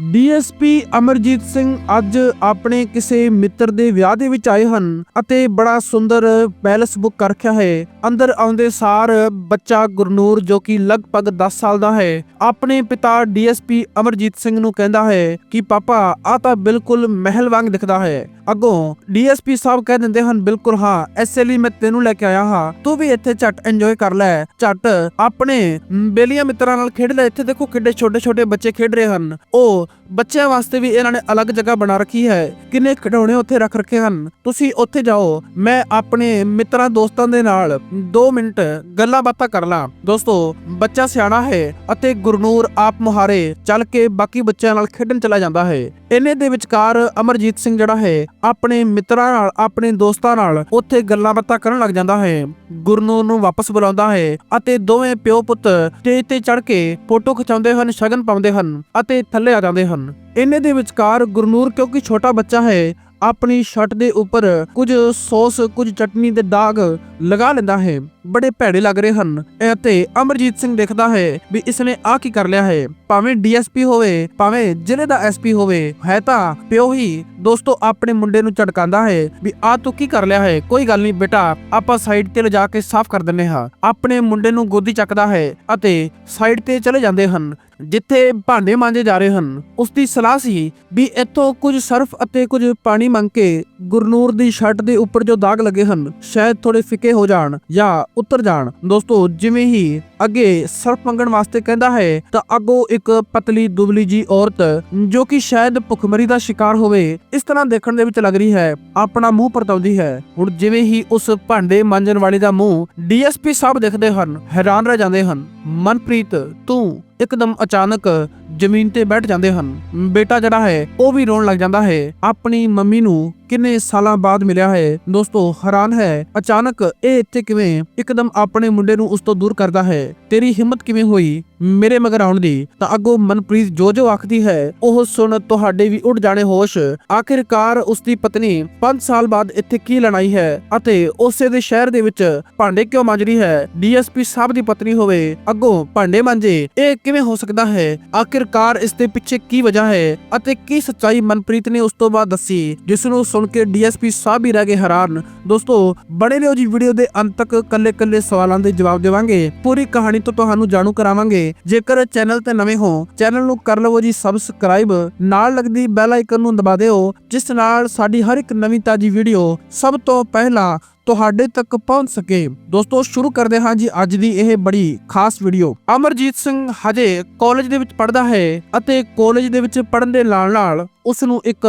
DSP Amarjit Singh ਅੱਜ ਆਪਣੇ ਕਿਸੇ ਮਿੱਤਰ ਦੇ ਵਿਆਹ ਦੇ ਵਿੱਚ ਆਏ ਹਨ ਅਤੇ ਬੜਾ ਸੁੰਦਰ ਪੈਲਸ ਬੁੱਕ ਕਰ ਰੱਖਿਆ ਹੈ। ਅੰਦਰ ਆਉਂਦੇ ਸਾਰ ਬੱਚਾ ਗੁਰਨੂਰ ਜੋ ਕਿ ਲਗਭਗ 10 ਸਾਲ ਦਾ ਹੈ, ਆਪਣੇ ਪਿਤਾ ਡੀਐਸਪੀ ਅਮਰਜੀਤ ਸਿੰਘ ਨੂੰ ਕਹਿੰਦਾ ਹੈ ਕਿ, ਪਾਪਾ ਆ ਤਾਂ ਬਿਲਕੁਲ ਮਹਿਲ ਵਾਂਗ ਦਿਖਦਾ ਹੈ। ਅੱਗੋਂ ਡੀਐਸਪੀ ਸਾਹਿਬ ਕਹਿ ਦਿੰਦੇ ਹਨ, ਬਿਲਕੁਲ, ਹਾਂ ਐਸੇ ਲਈ ਮੈਂ ਤੈਨੂੰ ਲੈ ਕੇ ਆਇਆ ਹਾਂ। ਤੂੰ ਵੀ ਇੱਥੇ ਝਟ ਇੰਜੋਏ ਕਰ ਲੈ। ਝਟ ਆਪਣੇ ਬੇਲੀਆਂ ਮਿੱਤਰਾਂ ਨਾਲ ਖੇਡ ਲੈ। ਇੱਥੇ ਦੇਖੋ ਕਿੱਡੇ ਛੋਟੇ ਛੋਟੇ ਬੱਚੇ ਖੇਡ ਰਹੇ ਹਨ। ਉਹ ਬੱਚਿਆਂ ਵਾਸਤੇ ਵੀ ਇਹਨਾਂ ਨੇ ਅਲੱਗ ਜਗ੍ਹਾ ਬਣਾ ਰੱਖੀ ਹੈ। ਕਿੰਨੇ ਖਿਡੌਣੇ ਉੱਥੇ ਰੱਖ ਰੱਖੇ ਹਨ। ਤੁਸੀਂ ਉੱਥੇ ਜਾਓ। ਮੈਂ ਆਪਣੇ ਮਿੱਤਰਾਂ ਦੋਸਤਾਂ ਦੇ ਨਾਲ 2 ਮਿੰਟ ਗੱਲਾਂ ਬਾਤਾਂ ਕਰ ਲਾਂ। ਦੋਸਤੋ, ਬੱਚਾ ਸਿਆਣਾ ਹੈ ਅਤੇ ਗੁਰਨੂਰ ਆਪ ਮੁਹਾਰੇ ਚੱਲ ਕੇ ਬਾਕੀ ਬੱਚਿਆਂ ਨਾਲ ਖੇਡਣ ਚਲਾ ਜਾਂਦਾ ਹੈ। ਇਹਨੇ ਦੇ ਵਿਚਕਾਰ ਅਮਰਜੀਤ ਸਿੰਘ ਜਿਹੜਾ ਹੈ, ਆਪਣੇ ਮਿੱਤਰਾਂ ਨਾਲ, ਆਪਣੇ ਦੋਸਤਾਂ ਨਾਲ ਉੱਥੇ ਗੱਲਾਂ ਬਾਤਾਂ ਕਰਨ ਲੱਗ ਜਾਂਦਾ ਹੈ। ਗੁਰਨੂਰ ਨੂੰ ਵਾਪਸ ਬੁਲਾਉਂਦਾ ਹੈ ਅਤੇ ਦੋਵੇਂ ਪਿਓ ਪੁੱਤ ਸਟੇਜ ਤੇ ਚੜ ਕੇ ਫੋਟੋ ਖਿਚਾਉਂਦੇ ਹਨ, ਸ਼ਗਨ ਪਾਉਂਦੇ ਹਨ ਅਤੇ ਥੱਲੇ ਆ ਜਾਂਦੇ ਹਨ। ਇਹਨੇ ਦੇ ਵਿਚਕਾਰ ਗੁਰਨੂਰ ਕਿਉਂਕਿ ਛੋਟਾ ਬੱਚਾ ਹੈ, ਆਪਣੀ ਸ਼ਰਟ ਦੇ ਉੱਪਰ ਕੁਝ ਸੌਸ, ਕੁਝ ਚਟਨੀ ਦੇ ਦਾਗ ਲਗਾ ਲੈਂਦਾ ਹੈ। ਬੜੇ ਭੈੜੇ ਲੱਗ ਰਹੇ ਹਨ ਅਤੇ ਅਮਰਜੀਤ ਸਿੰਘ ਦੇਖਦਾ ਹੈ ਵੀ ਇਸਨੇ ਆ ਕੀ ਕਰ ਲਿਆ ਹੈ। ਭਾਵੇਂ ਡੀਐਸਪੀ ਹੋਵੇ, ਭਾਵੇਂ ਜ਼ਿਲ੍ਹੇ ਦਾ ਐਸਪੀ ਹੋਵੇ, ਹੈ ਤਾਂ ਪਿਓ ਹੀ ਦੋਸਤੋ ਆਪਣੇ ਮੁੰਡੇ ਨੂੰ ਝਟਕਾਉਂਦਾ ਹੈ ਵੀ ਆ ਤੂੰ ਕੀ ਕਰ ਲਿਆ ਹੈ। ਕੋਈ ਗੱਲ ਨਹੀਂ ਬੇਟਾ, ਆਪਾਂ ਸਾਈਡ ਤੇ ਲਿਜਾ ਕੇ ਸਾਫ਼ ਕਰ ਦਿੰਨੇ ਹਾਂ। ਆਪਣੇ ਮੁੰਡੇ ਨੂੰ ਗੋਦੀ ਚੱਕਦਾ ਹੈ ਅਤੇ ਸਾਈਡ ਤੇ ਚਲੇ ਜਾਂਦੇ ਹਨ। ਜਿੱਥੇ ਭਾਂਡੇ ਮਾਂਜੇ ਜਾ ਰਹੇ ਹਨ ਉਸ ਦੀ ਸਲਾਹ ਸੀ ਵੀ ਇੱਥੋਂ ਕੁਝ ਸਰਫ ਅਤੇ ਕੁਝ ਪਾਣੀ ਮੰਗ ਕੇ ਗੁਰਨੂਰ ਦੀ ਸ਼ਰਟ ਦੇ ਉੱਪਰ ਜੋ ਦਾਗ ਲੱਗੇ ਹਨ, ਸ਼ਾਇਦ ਥੋੜੇ ਫਿੱਕੇ ਹੋ ਜਾਣ ਜਾਂ ਉਤਰ ਜਾਣ। ਦੋਸਤੋ, ਜਿਵੇਂ ਹੀ ਅੱਗੇ ਸਰਫ ਮੰਗਣ ਵਾਸਤੇ ਕਹਿੰਦਾ ਹੈ, ਤਾਂ ਅੱਗੋਂ ਇੱਕ ਪਤਲੀ ਦੁਬਲੀ ਜੀ ਔਰਤ, ਜੋ ਕਿ ਸ਼ਾਇਦ ਭੁੱਖਮਰੀ ਦਾ ਸ਼ਿਕਾਰ ਹੋਵੇ, ਇਸ ਤਰ੍ਹਾਂ ਦੇਖਣ ਦੇ ਵਿੱਚ ਲੱਗ ਰਹੀ ਹੈ, ਆਪਣਾ ਮੂੰਹ ਪਰਤਾਉਂਦੀ ਹੈ। ਹੁਣ ਜਿਵੇਂ ਹੀ ਉਸ ਭਾਂਡੇ ਮਾਂਜਣ ਵਾਲੇ ਦਾ ਮੂੰਹ ਡੀਐਸਪੀ ਸਾਹਿਬ ਦੇਖਦੇ ਹਨ, ਹੈਰਾਨ ਰਹਿ ਜਾਂਦੇ ਹਨ। ਮਨਪ੍ਰੀਤ, ਤੂੰ ਇੱਕਦਮ ਅਚਾਨਕ ਜ਼ਮੀਨ ਤੇ ਬੈਠ ਜਾਂਦੇ ਹਨ। ਬੇਟਾ ਜਿਹੜਾ ਹੈ, ਉਹ ਵੀ ਰੋਣ ਲੱਗ ਜਾਂਦਾ ਹੈ, ਆਪਣੀ ਮੰਮੀ ਨੂੰ ਕਿੰਨੇ ਸਾਲਾਂ ਬਾਅਦ ਮਿਲਿਆ ਹੈ? ਦੋਸਤੋ, ਹੈਰਾਨ ਹੈ। ਅਚਾਨਕ ਇਹ ਇੱਥੇ ਕਿਵੇਂ ਇੱਕਦਮ ਆਪਣੇ ਮੁੰਡੇ ਨੂੰ ਉਸ ਤੋਂ ਦੂਰ ਕਰਦਾ ਹੈ? ਤੇਰੀ ਹਿੰਮਤ ਕਿਵੇਂ ਹੋਈ? ਮੇਰੇ ਮਗਰ ਆਉਣ ਦੀ, ਤਾਂ ਅੱਗੋਂ ਮਨਪ੍ਰੀਤ ਜੋ ਜੋ ਆਖਦੀ ਹੈ, ਉਹ ਸੁਣ ਤੁਹਾਡੇ ਵੀ ਉੱਡ ਜਾਣੇ ਹੋਸ਼। ਆਖਿਰਕਾਰ ਉਸ ਦੀ ਪਤਨੀ 5 ਸਾਲ ਬਾਅਦ ਇੱਥੇ ਕੀ ਲੜਾਈ ਹੈ ਅਤੇ ਉਸੇ ਦੇ ਸ਼ਹਿਰ ਦੇ ਵਿੱਚ ਭਾਂਡੇ ਕਿਉਂ ਮਾਂਜ ਰਹੀ ਹੈ? ਡੀਐਸਪੀ ਸਾਹਿਬ ਦੀ ਪਤਨੀ ਹੋਵੇ, ਅੱਗੋਂ ਭਾਂਡੇ ਮਾਂਜੇ, ਇਹ ਕਿਵੇਂ ਹੋ ਸਕਦਾ ਹੈ? ਆਖਿਰਕਾਰ ਇਸ ਦੇ ਪਿੱਛੇ ਕੀ ਵਜ੍ਹਾ ਹੈ ਅਤੇ ਕੀ ਸੱਚਾਈ ਮਨਪ੍ਰੀਤ ਨੇ ਉਸ ਤੋਂ ਬਾਅਦ ਦੱਸੀ ਜਿਸ ਨੂੰ ਸੁਣ ਕੇ ਡੀਐਸਪੀ ਸਾਹਿਬ ਵੀ ਰਹਿ ਗਏ ਹੈਰਾਨ। ਦੋਸਤੋ, ਬਣੇ ਰਹੋ ਜੀ ਵੀਡੀਓ ਦੇ ਅੰਤ ਤੱਕ ਕੱਲੇ-ਕੱਲੇ ਸਵਾਲਾਂ ਦੇ ਜਵਾਬ ਦੇਵਾਂਗੇ। ਪੂਰੀ ਕਹਾਣੀ ਤੋਂ ਤੁਹਾਨੂੰ ਜਾਣੂ ਕਰਾਵਾਂਗੇ। ਜੇਕਰ ਚੈਨਲ ਤੇ ਨਵੇਂ ਹੋ, ਚੈਨਲ ਨੂੰ ਕਰ ਲਵੋ ਜੀ ਸਬਸਕ੍ਰਾਈਬ ਨਾਲ ਲੱਗਦੀ ਬੈਲ ਆਈਕਨ ਨੂੰ ਦਬਾ ਦਿਓ, ਜਿਸ ਨਾਲ ਸਾਡੀ ਹਰ ਇੱਕ ਨਵੀਂ ਤਾਜੀ ਵੀਡੀਓ ਸਭ ਤੋਂ ਪਹਿਲਾਂ ਤੁਹਾਡੇ ਤੱਕ ਪਹੁੰਚ ਸਕੇ। ਦੋਸਤੋ, ਸ਼ੁਰੂ ਕਰਦੇ ਹਾਂ ਜੀ ਅੱਜ ਦੀ ਇਹ ਬੜੀ ਖਾਸ ਵੀਡੀਓ ਅਮਰਜੀਤ ਸਿੰਘ ਹਜੇ ਕਾਲਜ ਦੇ ਵਿੱਚ ਪੜ੍ਹਦਾ ਹੈ ਅਤੇ ਕਾਲਜ ਦੇ ਵਿੱਚ ਪੜ੍ਹਨ ਦੇ ਨਾਲ-ਨਾਲ ਉਸ ਨੂੰ ਇੱਕ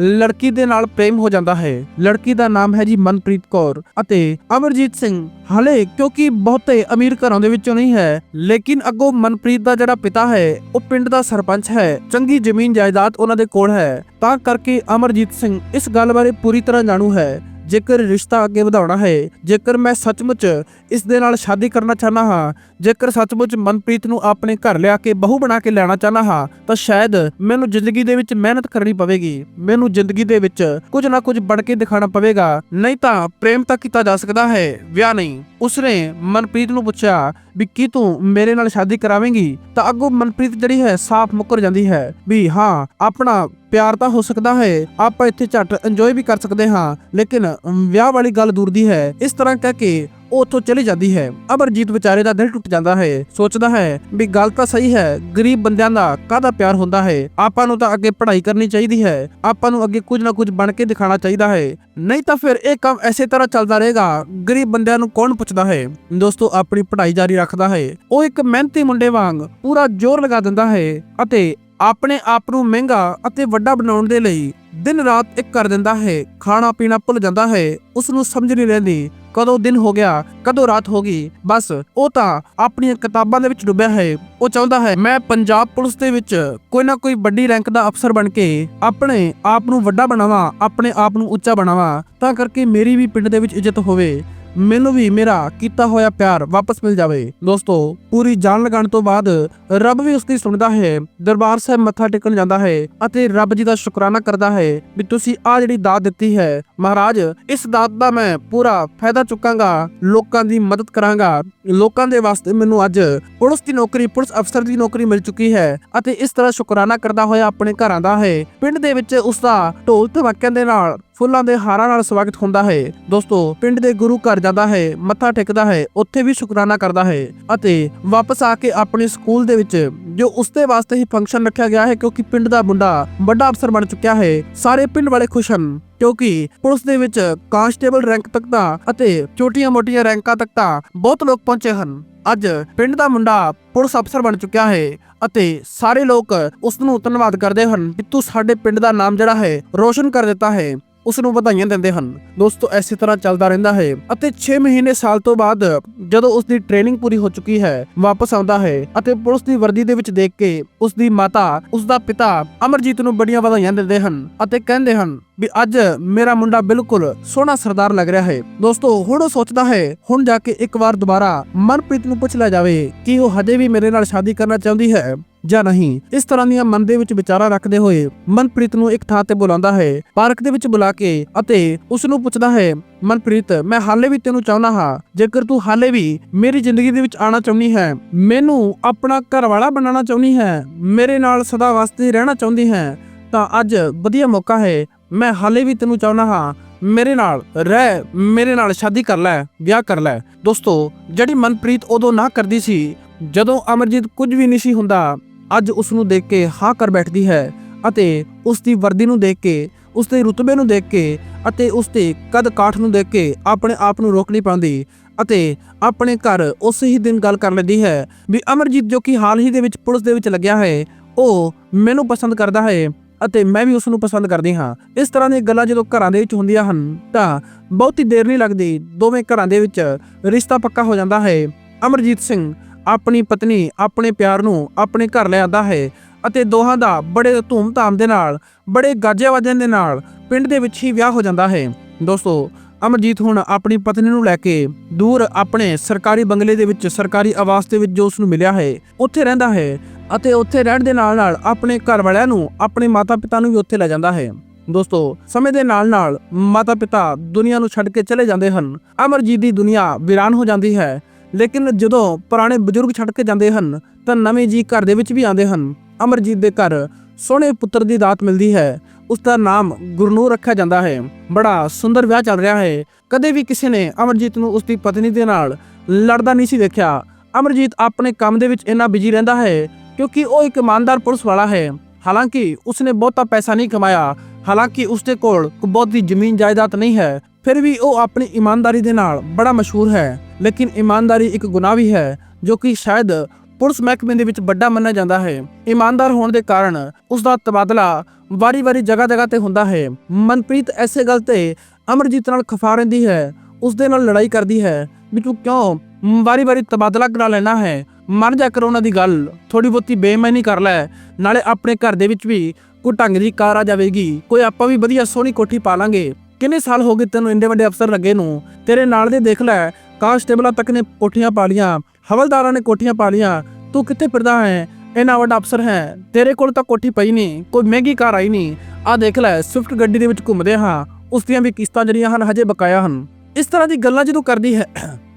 ਲੜਕੀ ਦੇ ਨਾਲ ਪ੍ਰੇਮ ਹੋ ਜਾਂਦਾ ਹੈ। ਲੜਕੀ ਦਾ ਨਾਮ ਹੈ ਜੀ ਮਨਪ੍ਰੀਤ ਕੌਰ ਅਤੇ ਅਮਰਜੀਤ ਸਿੰਘ ਹਲੇ ਕਿਉਂਕਿ ਬਹੁਤੇ ਅਮੀਰ ਘਰਾਂ ਦੇ ਵਿੱਚੋਂ ਨਹੀਂ ਹੈ, ਲੇਕਿਨ ਅੱਗੋਂ ਮਨਪ੍ਰੀਤ ਦਾ ਜਿਹੜਾ ਪਿਤਾ ਹੈ, ਉਹ ਪਿੰਡ ਦਾ ਸਰਪੰਚ ਹੈ। ਚੰਗੀ ਜ਼ਮੀਨ ਜਾਇਦਾਦ ਉਹਨਾਂ ਦੇ ਕੋਲ ਹੈ। ਤਾਂ ਕਰਕੇ ਅਮਰਜੀਤ ਸਿੰਘ ਇਸ ਗੱਲ ਬਾਰੇ ਪੂਰੀ ਤਰ੍ਹਾਂ ਜਾਣੂ ਹੈ ਜੇਕਰ ਰਿਸ਼ਤਾ ਅੱਗੇ ਵਧਾਉਣਾ ਹੈ, ਜੇਕਰ ਮੈਂ ਸੱਚਮੁੱਚ ਇਸ ਦੇ ਨਾਲ ਸ਼ਾਦੀ ਕਰਨਾ ਚਾਹਨਾ ਹਾਂ, ਜੇਕਰ ਸੱਚਮੁੱਚ ਮਨਪ੍ਰੀਤ ਨੂੰ ਆਪਣੇ ਘਰ ਲਿਆ ਕੇ ਬਹੂ ਬਣਾ ਕੇ ਲੈਣਾ ਚਾਹਨਾ ਹਾਂ, ਤਾਂ ਸ਼ਾਇਦ ਮੈਨੂੰ ਜ਼ਿੰਦਗੀ ਦੇ ਵਿੱਚ ਮਿਹਨਤ ਕਰਨੀ ਪਵੇਗੀ। ਮੈਨੂੰ ਜ਼ਿੰਦਗੀ ਦੇ ਵਿੱਚ ਕੁਝ ਨਾ ਕੁਝ ਬਣ ਕੇ ਦਿਖਾਣਾ ਪਵੇਗਾ, ਨਹੀਂ ਤਾਂ ਪ੍ਰੇਮ ਤਾਂ ਕੀਤਾ ਜਾ ਸਕਦਾ ਹੈ, ਵਿਆਹ ਨਹੀਂ। ਉਸਨੇ ਮਨਪ੍ਰੀਤ ਨੂੰ ਪੁੱਛਿਆ ਵੀ ਕੀ ਤੂੰ ਮੇਰੇ ਨਾਲ ਸ਼ਾਦੀ ਕਰਾਵੇਂਗੀ? ਤਾਂ ਅੱਗੋਂ ਮਨਪ੍ਰੀਤ ਜਿਹੜੀ ਹੈ ਸਾਫ਼ ਮੁੱਕਰ ਜਾਂਦੀ ਹੈ ਵੀ ਹਾਂ, ਆਪਣਾ ਪਿਆਰ ਤਾਂ ਹੋ ਸਕਦਾ ਹੈ, ਆਪਾਂ ਇੱਥੇ ਝੱਟ ਇੰਜੋਏ ਵੀ ਕਰ ਸਕਦੇ ਹਾਂ, ਲੇਕਿਨ ਵਿਆਹ ਵਾਲੀ ਗੱਲ ਦੂਰ ਦੀ ਹੈ, ਇਸ ਤਰ੍ਹਾਂ ਕਹਿ ਕੇ ਉਹ ਚਲੀ ਜਾਂਦੀ ਹੈ। ਅਮਰਜੀਤ ਵਿਚਾਰੇ ਦਾ ਦਿਲ ਟੁੱਟ ਜਾਂਦਾ ਹੈ, ਸੋਚਦਾ ਹੈ ਵੀ ਗੱਲ ਤਾਂ ਸਹੀ ਹੈ, ਗਰੀਬ ਬੰਦਿਆਂ ਦਾ ਕਾਹਦਾ ਪਿਆਰ ਹੁੰਦਾ ਹੈ, ਆਪਾਂ ਨੂੰ ਤਾਂ ਅੱਗੇ ਪੜ੍ਹਾਈ ਕਰਨੀ ਚਾਹੀਦੀ ਹੈ, ਆਪਾਂ ਨੂੰ ਅੱਗੇ ਕੁਝ ਨਾ ਕੁਝ ਬਣ ਕੇ ਦਿਖਾਣਾ ਚਾਹੀਦਾ ਹੈ। ਨਹੀਂ ਤਾਂ ਫਿਰ ਇਹ ਕੰਮ ਐਸੇ ਤਰ੍ਹਾਂ ਚੱਲਦਾ ਰਹੇਗਾ, ਗਰੀਬ ਬੰਦਿਆਂ ਨੂੰ ਕੌਣ ਪੁੱਛਦਾ ਹੈ? ਦੋਸਤੋ, ਆਪਣੀ ਪੜ੍ਹਾਈ ਜਾਰੀ ਰੱਖਦਾ ਹੈ, ਉਹ ਇੱਕ ਮਿਹਨਤੀ ਮੁੰਡੇ ਵਾਂਗ ਪੂਰਾ ਜ਼ੋਰ ਲਗਾ ਦਿੰਦਾ ਹੈ ਅਤੇ ਆਪਣੇ ਆਪ ਨੂੰ ਮਹਿੰਗਾ ਅਤੇ ਵੱਡਾ ਬਣਾਉਣ ਦੇ ਲਈ ਦਿਨ ਰਾਤ ਇੱਕ ਕਰ ਦਿੰਦਾ ਹੈ, ਖਾਣਾ ਪੀਣਾ ਭੁੱਲ ਜਾਂਦਾ ਹੈ ਉਸ ਨੂੰ ਸਮਝ ਨਹੀਂ ਰਹਿੰਦੀ ਕਦੋਂ ਦਿਨ ਹੋ ਗਿਆ, ਕਦੋਂ ਰਾਤ ਹੋ ਗਈ, ਬਸ ਉਹ ਤਾਂ ਆਪਣੀਆਂ ਕਿਤਾਬਾਂ ਦੇ ਵਿੱਚ ਡੁੱਬਿਆ ਹੈ, ਉਹ ਚਾਹੁੰਦਾ ਹੈ, ਮੈਂ ਪੰਜਾਬ ਪੁਲਿਸ ਦੇ ਵਿੱਚ ਕੋਈ ਨਾ ਕੋਈ ਵੱਡੀ ਰੈਂਕ ਦਾ ਅਫਸਰ ਬਣ ਕੇ ਆਪਣੇ ਆਪ ਨੂੰ ਵੱਡਾ ਬਣਾਵਾਂ, ਆਪਣੇ ਆਪ ਨੂੰ ਉੱਚਾ ਬਣਾਵਾਂ, ਤਾਂ ਕਰਕੇ ਮੇਰੀ ਵੀ ਪਿੰਡ ਦੇ ਵਿੱਚ ਇੱਜ਼ਤ ਹੋਵੇ। ਮੈਨੂੰ ਵੀ ਮੇਰਾ ਕੀਤਾ ਹੋਇਆ ਪਿਆਰ ਵਾਪਸ ਮਿਲ ਜਾਵੇ। ਦੋਸਤੋ, ਪੂਰੀ ਜਾਨ ਲਗਾਉਣ ਤੋਂ ਬਾਅਦ ਰੱਬ ਵੀ ਉਸ ਦੀ ਸੁਣਦਾ ਹੈ, ਦਰਬਾਰ ਸਾਹਿਬ ਮੱਥਾ ਟੇਕਣ ਜਾਂਦਾ ਹੈ ਅਤੇ ਰੱਬ ਜੀ ਦਾ ਸ਼ੁਕਰਾਨਾ ਕਰਦਾ ਹੈ ਵੀ ਤੁਸੀਂ ਆ ਜਿਹੜੀ ਦਾਤ ਦਿੱਤੀ ਹੈ, ਮਹਾਰਾਜ, ਇਸ ਦਾਤ ਦਾ ਮੈਂ ਪੂਰਾ ਫਾਇਦਾ ਚੁੱਕਾਂਗਾ, ਲੋਕਾਂ ਦੀ ਮਦਦ ਕਰਾਂਗਾ। ਲੋਕਾਂ ਦੇ ਵਾਸਤੇ ਮੈਨੂੰ ਅੱਜ ਪੁਲਿਸ ਦੀ ਨੌਕਰੀ, ਪੁਲਿਸ ਅਫਸਰ ਦੀ ਨੌਕਰੀ ਮਿਲ ਚੁੱਕੀ ਹੈ ਅਤੇ ਇਸ ਤਰ੍ਹਾਂ ਸ਼ੁਕਰਾਨਾ ਕਰਦਾ ਹੋਇਆ ਆਪਣੇ ਘਰਾਂ ਦਾ ਹੈ। ਪਿੰਡ ਦੇ ਵਿੱਚ ਉਸ ਦਾ ਢੋਲ ਧਮਾਕਿਆਂ ਦੇ ਨਾਲ ਫੁੱਲਾਂ ਦੇ ਹਾਰਾਂ ਨਾਲ ਸਵਾਗਤ ਹੁੰਦਾ ਹੈ। ਦੋਸਤੋ, ਪਿੰਡ ਦੇ ਗੁਰੂ ਘਰ ਜਾਂਦਾ ਹੈ, ਮੱਥਾ ਟੇਕਦਾ ਹੈ, ਉੱਥੇ ਵੀ ਸ਼ੁਕਰਾਨਾ ਕਰਦਾ ਹੈ ਅਤੇ ਵਾਪਸ ਆ ਕੇ ਆਪਣੇ ਸਕੂਲ ਦੇ ਵਿੱਚ, ਜੋ ਉਸਦੇ ਵਾਸਤੇ ਹੀ ਫੰਕਸ਼ਨ ਰੱਖਿਆ ਗਿਆ ਹੈ ਕਿਉਂਕਿ ਪਿੰਡ ਦਾ ਮੁੰਡਾ ਵੱਡਾ ਅਫਸਰ ਬਣ ਚੁੱਕਿਆ ਹੈ। ਸਾਰੇ ਪਿੰਡ ਵਾਲੇ ਖੁਸ਼ ਹਨ ਕਿਉਂਕਿ ਪੁਲਿਸ ਦੇ ਵਿੱਚ ਕਾਂਸਟੇਬਲ ਰੈਂਕ ਤੱਕ ਦਾ ਅਤੇ ਛੋਟੀਆਂ-ਮੋਟੀਆਂ ਰੈਂਕਾਂ ਤੱਕ ਦਾ ਬਹੁਤ ਲੋਕ ਪਹੁੰਚੇ ਹਨ। ਅੱਜ ਪਿੰਡ ਦਾ ਮੁੰਡਾ ਪੁਲਿਸ ਅਫਸਰ ਬਣ ਚੁੱਕਿਆ ਹੈ ਅਤੇ ਸਾਰੇ ਲੋਕ ਉਸ ਨੂੰ ਧੰਨਵਾਦ ਕਰਦੇ ਹਨ ਕਿ ਤੂੰ ਸਾਡੇ ਪਿੰਡ ਦਾ ਨਾਮ ਜਿਹੜਾ ਹੈ ਰੋਸ਼ਨ ਕਰ ਦਿੱਤਾ ਹੈ। ਉਸ ਨੂੰ ਵਧਾਈਆਂ ਦਿੰਦੇ ਹਨ। ਦੋਸਤੋ, ਐਸੀ ਤਰ੍ਹਾਂ ਚੱਲਦਾ ਰਹਿੰਦਾ ਹੈ ਅਤੇ 6 ਮਹੀਨੇ ਸਾਲ ਤੋਂ ਬਾਅਦ ਜਦੋਂ ਉਸ ਦੀ ਟ੍ਰੇਨਿੰਗ ਪੂਰੀ ਹੋ ਚੁੱਕੀ ਹੈ, ਵਾਪਸ ਆਉਂਦਾ ਹੈ ਅਤੇ ਪੁਲਿਸ ਦੀ ਵਰਦੀ ਦੇ ਵਿੱਚ ਦੇਖ ਕੇ ਉਸ ਦੀ ਮਾਤਾ ਉਸ ਦਾ ਪਿਤਾ ਅਮਰਜੀਤ ਨੂੰ ਬੜੀਆਂ ਵਧਾਈਆਂ ਦਿੰਦੇ ਹਨ ਅਤੇ ਕਹਿੰਦੇ ਹਨ ਵੀ ਅੱਜ ਮੇਰਾ ਮੁੰਡਾ ਬਿਲਕੁਲ ਸੋਹਣਾ ਸਰਦਾਰ ਲੱਗ ਰਿਹਾ ਹੈ। ਦੋਸਤੋ, ਹੁਣ ਉਹ ਸੋਚਦਾ ਹੈ, ਹੁਣ ਜਾ ਕੇ ਇੱਕ ਵਾਰ ਦੁਬਾਰਾ ਮਨਪ੍ਰੀਤ ਨੂੰ ਪੁੱਛ ਲਿਆ ਜਾਵੇ ਕਿ ਉਹ ਹਜੇ ਵੀ ਮੇਰੇ ਨਾਲ ਸ਼ਾਦੀ ਕਰਨਾ ਚਾਹੁੰਦੀ ਹੈ। ਜਾਂ ਨਹੀਂ। ਇਸ ਤਰ੍ਹਾਂ ਦੀਆਂ ਮਨ ਦੇ ਵਿੱਚ ਵਿਚਾਰਾਂ ਰੱਖਦੇ ਹੋਏ ਮਨਪ੍ਰੀਤ ਨੂੰ ਇੱਕ ਥਾਂ ਤੇ ਬੁਲਾਉਂਦਾ ਹੈ, ਪਾਰਕ ਦੇ ਵਿੱਚ ਬੁਲਾ ਕੇ ਅਤੇ ਉਸ ਨੂੰ ਪੁੱਛਦਾ ਹੈ, ਮਨਪ੍ਰੀਤ, ਮੈਂ ਹਾਲੇ ਵੀ ਤੈਨੂੰ ਚਾਹੁੰਦਾ ਹਾਂ। ਜੇਕਰ ਤੂੰ ਹਾਲੇ ਵੀ ਮੇਰੀ ਜ਼ਿੰਦਗੀ ਦੇ ਵਿੱਚ ਆਣਾ ਚਾਹੁੰਦੀ ਹੈ, ਮੈਨੂੰ ਆਪਣਾ ਘਰ ਵਾਲਾ ਬਣਾਉਣਾ ਚਾਹੁੰਦੀ ਹੈ, ਮੇਰੇ ਨਾਲ ਸਦਾ ਵਾਸਤੇ ਰਹਿਣਾ ਚਾਹੁੰਦੀ ਹੈ, ਤਾਂ ਅੱਜ ਵਧੀਆ ਮੌਕਾ ਹੈ। ਮੈਂ ਹਾਲੇ ਵੀ ਤੈਨੂੰ ਚਾਹੁੰਦਾ ਹਾਂ। ਮੇਰੇ ਨਾਲ ਰਹਿ, ਮੇਰੇ ਨਾਲ ਸ਼ਾਦੀ ਕਰ ਲੈ, ਵਿਆਹ ਕਰ ਲੈ। ਦੋਸਤੋ, ਜਿਹੜੀ ਮਨਪ੍ਰੀਤ ਉਦੋਂ ਨਾ ਕਰਦੀ ਸੀ, ਜਦੋਂ ਅਮਰਜੀਤ ਕੁਝ ਵੀ ਨਹੀਂ ਸੀ ਹੁੰਦਾ ਅੱਜ ਉਸ ਨੂੰ ਦੇਖ ਕੇ ਹਾਂ ਕਰ ਬੈਠਦੀ ਹੈ ਅਤੇ ਉਸ ਦੀ ਵਰਦੀ ਨੂੰ ਦੇਖ ਕੇ ਉਸ ਦੇ ਰੁਤਬੇ ਨੂੰ ਦੇਖ ਕੇ ਅਤੇ ਉਸ ਦੇ ਕਦ ਕਾਠ ਨੂੰ ਦੇਖ ਕੇ ਆਪਣੇ ਆਪ ਨੂੰ ਰੋਕ ਨਹੀਂ ਪਾਉਂਦੀ ਅਤੇ ਆਪਣੇ ਘਰ ਉਸੇ ਹੀ ਦਿਨ ਗੱਲ ਕਰ ਲੈਂਦੀ ਹੈ ਵੀ ਅਮਰਜੀਤ ਜੋ ਕਿ ਹਾਲ ਹੀ ਦੇ ਵਿੱਚ ਪੁਲਿਸ ਦੇ ਵਿੱਚ ਲੱਗਿਆ ਹੈ, ਉਹ ਮੈਨੂੰ ਪਸੰਦ ਕਰਦਾ ਹੈ ਅਤੇ ਮੈਂ ਵੀ ਉਸ ਨੂੰ ਪਸੰਦ ਕਰਦੀ ਹਾਂ। ਇਸ ਤਰ੍ਹਾਂ ਦੀਆਂ ਗੱਲਾਂ ਜਦੋਂ ਘਰਾਂ ਦੇ ਵਿੱਚ ਹੁੰਦੀਆਂ ਹਨ ਤਾਂ ਬਹੁਤੀ ਦੇਰ ਨਹੀਂ ਲੱਗਦੀ, ਦੋਵੇਂ ਘਰਾਂ ਦੇ ਵਿੱਚ ਰਿਸ਼ਤਾ ਪੱਕਾ ਹੋ ਜਾਂਦਾ ਹੈ। ਅਮਰਜੀਤ ਸਿੰਘ ਆਪਣੀ ਪਤਨੀ, ਆਪਣੇ ਪਿਆਰ ਨੂੰ ਆਪਣੇ ਘਰ ਲੈ ਹੈ ਅਤੇ ਦੋਹਾਂ ਦਾ ਬੜੇ ਧੂਮ-ਧਾਮ ਦੇ ਨਾਲ, ਬੜੇ ਗਾਜੇ-ਵਾਜਿਆਂ ਦੇ ਨਾਲ ਪਿੰਡ ਦੇ ਵਿੱਚ ਹੀ ਵਿਆਹ ਹੋ ਜਾਂਦਾ ਹੈ। ਦੋਸਤੋ, ਅਮਰਜੀਤ ਹੁਣ ਆਪਣੀ ਪਤਨੀ ਨੂੰ ਲੈ ਕੇ ਦੂਰ ਆਪਣੇ ਸਰਕਾਰੀ ਬੰਗਲੇ ਦੇ ਵਿੱਚ ਸਰਕਾਰੀ ਆਵਾਸ ਦੇ ਵਿੱਚ ਜੋ ਉਸ ਨੂੰ ਮਿਲਿਆ ਹੈ, ਉੱਥੇ ਰਹਿੰਦਾ ਹੈ ਅਤੇ ਉੱਥੇ ਰਹਿਣ ਦੇ ਨਾਲ-ਨਾਲ ਆਪਣੇ ਘਰ ਵਾਲਿਆਂ ਨੂੰ ਆਪਣੇ ਮਾਤਾ-ਪਿਤਾ ਨੂੰ ਵੀ ਉੱਥੇ ਲੈ ਜਾਂਦਾ ਹੈ। ਦੋਸਤੋ, ਸਮੇਂ ਦੇ ਨਾਲ-ਨਾਲ ਮਾਤਾ-ਪਿਤਾ ਦੁਨੀਆ ਨੂੰ ਛੱਡ ਕੇ ਚਲੇ ਜਾਂਦੇ ਹਨ। ਅਮਰਜੀਤ ਦੀ ਦੁਨੀਆ ਵੀਰਾਨ ਹੋ ਜਾਂਦੀ ਹੈ ਲੇਕਿਨ ਜਦੋਂ ਪੁਰਾਣੇ ਬਜ਼ੁਰਗ ਛੱਡ ਕੇ ਜਾਂਦੇ ਹਨ, ਤਾਂ ਨਵੇਂ ਜੀ ਘਰ ਦੇ ਵਿੱਚ ਵੀ ਆਉਂਦੇ ਹਨ। ਅਮਰਜੀਤ ਦੇ ਘਰ ਸੋਹਣੇ ਪੁੱਤਰ ਦੀ ਦਾਤ ਮਿਲਦੀ ਹੈ। ਉਸ ਦਾ ਨਾਮ ਗੁਰਨੂਰ ਰੱਖਿਆ ਜਾਂਦਾ ਹੈ। ਬੜਾ ਸੁੰਦਰ ਵਿਆਹ ਚੱਲ ਰਿਹਾ ਹੈ। ਕਦੇ ਵੀ ਕਿਸੇ ਨੇ ਅਮਰਜੀਤ ਨੂੰ ਉਸ ਦੀ ਪਤਨੀ ਦੇ ਨਾਲ ਲੜਦਾ ਨਹੀਂ ਸੀ ਦੇਖਿਆ। ਅਮਰਜੀਤ ਆਪਣੇ ਕੰਮ ਦੇ ਵਿੱਚ ਇੰਨਾ ਬਿਜ਼ੀ ਰਹਿੰਦਾ ਹੈ ਕਿਉਂਕਿ ਉਹ ਇੱਕ ਇਮਾਨਦਾਰ ਪੁਲਿਸ ਵਾਲਾ ਹੈ। ਹਾਲਾਂਕਿ ਉਸਨੇ ਬਹੁਤਾ ਪੈਸਾ ਨਹੀਂ ਕਮਾਇਆ। ਹਾਲਾਂਕਿ ਉਸਦੇ ਕੋਲ ਬਹੁਤੀ ਜ਼ਮੀਨ ਜਾਇਦਾਦ ਨਹੀਂ ਹੈ। ਫਿਰ ਵੀ ਉਹ ਆਪਣੀ ਇਮਾਨਦਾਰੀ ਦੇ ਨਾਲ ਬੜਾ ਮਸ਼ਹੂਰ ਹੈ, ਲੇਕਿਨ ਇਮਾਨਦਾਰੀ ਇੱਕ ਗੁਨਾਹ ਵੀ ਹੈ, ਜੋ ਕਿ ਸ਼ਾਇਦ ਪੁਲਿਸ ਮਹਿਕਮੇ ਦੇ ਵਿੱਚ ਵੱਡਾ ਮੰਨਿਆ ਜਾਂਦਾ ਹੈ। ਇਮਾਨਦਾਰ ਹੋਣ ਦੇ ਕਾਰਨ ਉਸ ਦਾ ਤਬਾਦਲਾ ਵਾਰੀ-ਵਾਰੀ ਜਗ੍ਹਾ-ਜਗ੍ਹਾ ਤੇ ਹੁੰਦਾ ਹੈ। ਮਨਪ੍ਰੀਤ ਐਸੇ ਗੱਲ ਤੇ ਅਮਰਜੀਤ ਨਾਲ ਖਫਾ ਰਹਿੰਦੀ ਹੈ, ਉਸ ਦੇ ਨਾਲ ਲੜਾਈ ਕਰਦੀ ਹੈ ਵੀ ਤੂੰ ਕਿਉਂ ਵਾਰੀ-ਵਾਰੀ ਤਬਾਦਲਾ ਕਰਾ ਲੈਣਾ ਹੈ। ਮਰ ਜਾ ਕਰ ਉਹਨਾਂ ਦੀ ਗੱਲ ਥੋੜੀ ਬਹੁਤੀ ਬੇਈਮਾਨੀ ਕਰ ਲੈ, ਨਾਲੇ ਆਪਣੇ ਘਰ ਦੇ ਵਿੱਚ ਵੀ ਕੋਈ ਢੰਗ ਦੀ ਕਾਰ ਆ ਜਾਵੇਗੀ। ਕੋਈ ਆਪਾਂ ਵੀ ਵਧੀਆ ਸੋਹਣੀ ਕੋਠੀ ਪਾ ਲਾਂਗੇ। ਕਿੰਨੇ ਸਾਲ ਹੋ ਗਏ ਤੈਨੂੰ ਇੰਨੇ ਵੱਡੇ ਅਫਸਰ ਲੱਗੇ ਨੂੰ? ਤੇਰੇ ਨਾਲ ਦੇ ਦੇਖ ਲੈ, ਕਾਂਸਟੇਬਲਾਂ ਤੱਕ ਨੇ ਕੋਠੀਆਂ ਪਾ ਲੀਆਂ ਹਵਲਦਾਰਾਂ ਨੇ ਕੋਠੀਆਂ ਪਾ ਲੀਆਂ ਤੂੰ ਕਿੱਥੇ ਫਿਰਦਾ ਹੈ? ਇੰਨਾ ਵੱਡਾ ਅਫਸਰ ਹੈ, ਤੇਰੇ ਕੋਲ ਤਾਂ ਕੋਠੀ ਪਈ ਨਹੀਂ, ਕੋਈ ਮਹਿੰਗੀ ਕਾਰ ਆਈ ਨਹੀਂ। ਆ ਦੇਖ ਲੈ, ਸਵਿਫਟ ਗੱਡੀ ਦੇ ਵਿੱਚ ਘੁੰਮਦੇ ਹਾਂ, ਉਸ ਦੀਆਂ ਵੀ ਕਿਸ਼ਤਾਂ ਜਿਹੜੀਆਂ ਹਨ, ਹਜੇ ਬਕਾਇਆ ਹਨ। ਇਸ ਤਰ੍ਹਾਂ ਦੀ ਗੱਲਾਂ ਜਦੋਂ ਕਰਦੀ ਹੈ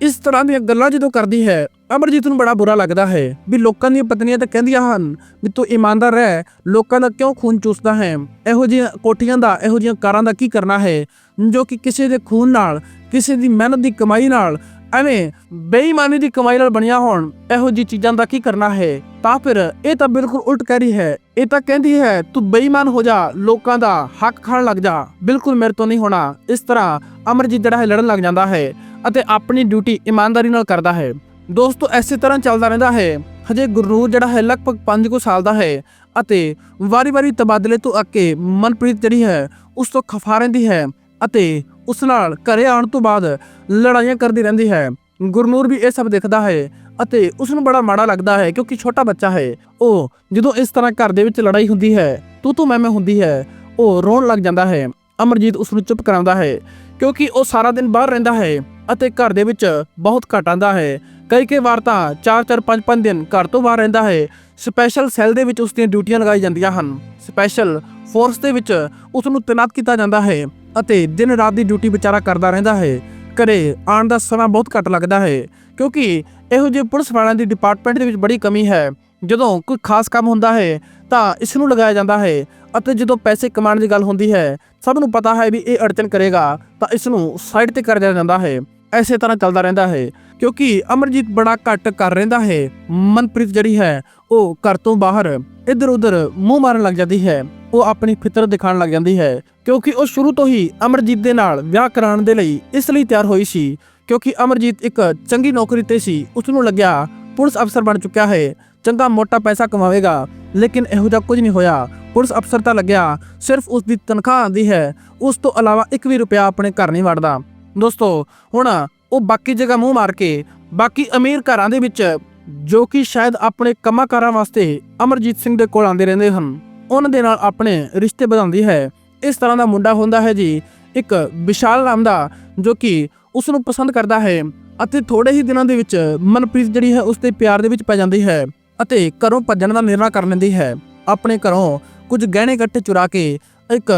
ਇਸ ਤਰ੍ਹਾਂ ਦੀਆਂ ਗੱਲਾਂ ਜਦੋਂ ਕਰਦੀ ਹੈ, ਅਮਰਜੀਤ ਨੂੰ ਬੜਾ ਬੁਰਾ ਲੱਗਦਾ ਹੈ ਵੀ ਲੋਕਾਂ ਦੀਆਂ ਪਤਨੀਆਂ ਤਾਂ ਕਹਿੰਦੀਆਂ ਹਨ ਵੀ ਤੂੰ ਇਮਾਨਦਾਰ ਰਹਿ, ਲੋਕਾਂ ਦਾ ਕਿਉਂ ਖੂਨ ਚੂਸਦਾ ਹੈ? ਇਹੋ ਜਿਹੀਆਂ ਕੋਠੀਆਂ ਦਾ, ਇਹੋ ਜਿਹੀਆਂ ਕਾਰਾਂ ਦਾ ਕੀ ਕਰਨਾ ਹੈ? ਜੋ ਕਿ ਕਿਸੇ ਦੇ ਖੂਨ ਨਾਲ, ਕਿਸੇ ਦੀ ਮਿਹਨਤ ਦੀ ਕਮਾਈ ਨਾਲ, ਐਵੇਂ ਬੇਈਮਾਨੀ ਦੀ ਕਮਾਈ ਨਾਲ ਬਣੀਆਂ ਹੋਣ, ਇਹੋ ਜੀ ਚੀਜ਼ਾਂ ਦਾ ਕੀ ਕਰਨਾ ਹੈ? ਤਾਂ ਫਿਰ ਇਹ ਤਾਂ ਬਿਲਕੁਲ ਉਲਟ ਕਹਿ ਰਹੀ ਹੈ, ਇਹ ਤਾਂ ਕਹਿੰਦੀ ਹੈ, ਤੂੰ ਬੇਈਮਾਨ ਹੋ ਜਾ, ਲੋਕਾਂ ਦਾ ਹੱਕ ਖਾਣ ਲੱਗ ਜਾ, ਬਿਲਕੁਲ ਮੇਰੇ ਤੋਂ ਨਹੀਂ ਹੋਣਾ। ਇਸ ਤਰ੍ਹਾਂ ਅਮਰਜੀਤ ਜਿਹੜਾ ਹੈ ਲੜਨ ਲੱਗ ਜਾਂਦਾ ਹੈ। ਅਤੇ ਆਪਣੀ ਡਿਊਟੀ ਇਮਾਨਦਾਰੀ ਨਾਲ ਕਰਦਾ ਹੈ। ਦੋਸਤੋ, ਐਸੇ ਤਰ੍ਹਾਂ ਚੱਲਦਾ ਰਹਿੰਦਾ ਹੈ। ਹਜੇ ਗੁਰਨੂਰ ਜਿਹੜਾ ਹੈ ਲਗਭਗ 5 ਕੁ ਸਾਲ ਦਾ ਹੈ ਅਤੇ ਵਾਰੀ-ਵਾਰੀ ਤਬਾਦਲੇ ਤੋਂ ਅੱਕੇ ਮਨਪ੍ਰੀਤ ਜਿਹੜੀ ਹੈ ਉਸ ਤੋਂ ਖਫਾ ਰਹਿੰਦੀ ਹੈ ਅਤੇ ਉਸ ਨਾਲ ਘਰੇ ਆਉਣ ਤੋਂ ਬਾਅਦ ਲੜਾਈਆਂ ਕਰਦੀ ਰਹਿੰਦੀ ਹੈ। ਗੁਰਨੂਰ ਵੀ ਇਹ ਸਭ ਦੇਖਦਾ ਹੈ ਅਤੇ ਉਸ ਨੂੰ ਬੜਾ ਮਾੜਾ ਲੱਗਦਾ ਹੈ ਕਿਉਂਕਿ ਛੋਟਾ ਬੱਚਾ ਹੈ। ਉਹ ਜਦੋਂ ਇਸ ਤਰ੍ਹਾਂ ਘਰ ਦੇ ਵਿੱਚ ਲੜਾਈ ਹੁੰਦੀ ਹੈ, ਤੂੰ ਤੂੰ ਮੈਂ ਮੈਂ ਹੁੰਦੀ ਹੈ, ਉਹ ਰੋਣ ਲੱਗ ਜਾਂਦਾ ਹੈ। ਅਮਰਜੀਤ ਉਸ ਨੂੰ ਚੁੱਪ ਕਰਾਉਂਦਾ ਹੈ ਕਿਉਂਕਿ ਉਹ ਸਾਰਾ ਦਿਨ ਬਾਹਰ ਰਹਿੰਦਾ ਹੈ। ਅਤੇ ਘਰ ਦੇ ਵਿੱਚ ਬਹੁਤ ਘੱਟ ਆਉਂਦਾ ਹੈ। ਕਈ ਕਈ ਵਾਰ ਤਾਂ 4-4 5-5 ਦਿਨ ਘਰ ਤੋਂ ਬਾਹਰ ਰਹਿੰਦਾ ਹੈ। ਸਪੈਸ਼ਲ ਸੈੱਲ ਦੇ ਵਿੱਚ ਉਸ ਦੀਆਂ ਡਿਊਟੀਆਂ ਲਗਾਈ ਜਾਂਦੀਆਂ ਹਨ। ਸਪੈਸ਼ਲ ਫੋਰਸ ਦੇ ਵਿੱਚ ਉਸ ਨੂੰ ਤੈਨਾਤ ਕੀਤਾ ਜਾਂਦਾ ਹੈ ਅਤੇ ਦਿਨ ਰਾਤ ਦੀ ਡਿਊਟੀ ਵਿਚਾਰਾ ਕਰਦਾ ਰਹਿੰਦਾ ਹੈ। ਘਰੇ ਆਉਣ ਦਾ ਸਮਾਂ ਬਹੁਤ ਘੱਟ ਲੱਗਦਾ ਹੈ, ਕਿਉਂਕਿ ਇਹੋ ਜਿਹੇ ਪੁਲਿਸ ਵਾਲਿਆਂ ਦੀ ਡਿਪਾਰਟਮੈਂਟ ਦੇ ਵਿੱਚ ਬੜੀ ਕਮੀ ਹੈ। ਜਦੋਂ ਕੋਈ ਖਾਸ ਕੰਮ ਹੁੰਦਾ ਹੈ, ਤਾਂ ਇਸ ਨੂੰ ਲਗਾਇਆ ਜਾਂਦਾ ਹੈ ਅਤੇ ਜਦੋਂ ਪੈਸੇ ਕਮਾਉਣ ਦੀ ਗੱਲ ਹੁੰਦੀ ਹੈ, ਸਭ ਨੂੰ ਪਤਾ ਹੈ ਵੀ ਇਹ ਅੜਚਨ ਕਰੇਗਾ, ਤਾਂ ਇਸ ਨੂੰ ਸਾਈਡ ਤੇ ਕਰ ਦਿਆ ਜਾਂਦਾ ਹੈ। ਐਸੇ ਤਰ੍ਹਾਂ ਚੱਲਦਾ ਰਹਿੰਦਾ ਹੈ, ਕਿਉਂਕਿ ਅਮਰਜੀਤ ਬੜਾ ਘੱਟ ਕਰ ਰਹਿੰਦਾ ਹੈ। ਮਨਪ੍ਰੀਤ ਜਿਹੜੀ ਹੈ, ਉਹ ਘਰ ਤੋਂ ਬਾਹਰ ਇੱਧਰ ਉੱਧਰ ਮੂੰਹ ਮਾਰਨ ਲੱਗ ਜਾਂਦੀ ਹੈ। ਉਹ ਆਪਣੀ ਫਿਤਰਤ ਦਿਖਾਉਣ ਲੱਗ ਜਾਂਦੀ ਹੈ, ਕਿਉਂਕਿ ਉਹ ਸ਼ੁਰੂ ਤੋਂ ਹੀ ਅਮਰਜੀਤ ਦੇ ਨਾਲ ਵਿਆਹ ਕਰਾਉਣ ਦੇ ਲਈ ਇਸ ਲਈ ਤਿਆਰ ਹੋਈ ਸੀ, ਕਿਉਂਕਿ ਅਮਰਜੀਤ ਇੱਕ ਚੰਗੀ ਨੌਕਰੀ ਤੇ ਸੀ ਉਸ ਨੂੰ ਲੱਗਿਆ ਪੁਲਿਸ ਅਫਸਰ ਬਣ ਚੁੱਕਿਆ ਹੈ, ਚੰਗਾ ਮੋਟਾ ਪੈਸਾ ਕਮਾਵੇਗਾ, ਲੇਕਿਨ ਇਹੋ ਜਿਹਾ ਕੁਝ ਨਹੀਂ ਹੋਇਆ। ਪੁਲਿਸ ਅਫਸਰ ਤਾਂ ਲੱਗਿਆ ਸਿਰਫ ਉਸ ਦੀ ਤਨਖਾਹ ਆਉਂਦੀ ਹੈ, ਉਸ ਤੋਂ ਇਲਾਵਾ ਇੱਕ ਵੀ ਰੁਪਿਆ ਆਪਣੇ ਘਰ ਨਹੀਂ ਵੜਦਾ ਦੋਸਤੋ, ਹੁਣ ਉਹ ਬਾਕੀ ਜਗ੍ਹਾ ਮੂੰਹ ਮਾਰ ਕੇ ਬਾਕੀ ਅਮੀਰ ਘਰਾਂ ਦੇ ਵਿੱਚ, ਜੋ ਕਿ ਸ਼ਾਇਦ ਆਪਣੇ ਕੰਮਾਂ-ਕਾਰਾਂ ਵਾਸਤੇ ਅਮਰਜੀਤ ਸਿੰਘ ਦੇ ਕੋਲ ਆਉਂਦੇ ਰਹਿੰਦੇ ਹਨ, ਉਹਨਾਂ ਦੇ ਨਾਲ ਆਪਣੇ ਰਿਸ਼ਤੇ ਵਧਾਉਂਦੀ ਹੈ। ਇਸ ਤਰ੍ਹਾਂ ਦਾ ਮੁੰਡਾ ਹੁੰਦਾ ਹੈ ਜੀ, ਇੱਕ ਵਿਸ਼ਾਲ ਨਾਮ ਦਾ, ਜੋ ਕਿ ਉਸ ਨੂੰ ਪਸੰਦ ਕਰਦਾ ਹੈ ਅਤੇ ਥੋੜੇ ਹੀ ਦਿਨਾਂ ਦੇ ਵਿੱਚ ਮਨਪ੍ਰੀਤ ਜਿਹੜੀ ਹੈ ਉਸ ਦੇ ਪਿਆਰ ਦੇ ਵਿੱਚ ਪੈ ਜਾਂਦੀ ਹੈ ਅਤੇ ਘਰੋਂ ਭੱਜਣ ਦਾ ਨਿਰਣਾ ਕਰ ਲੈਂਦੀ ਹੈ। ਆਪਣੇ ਘਰੋਂ ਕੁਝ ਗਹਿਣੇ ਗੱਟੇ ਚੁਰਾ ਕੇ, ਇੱਕ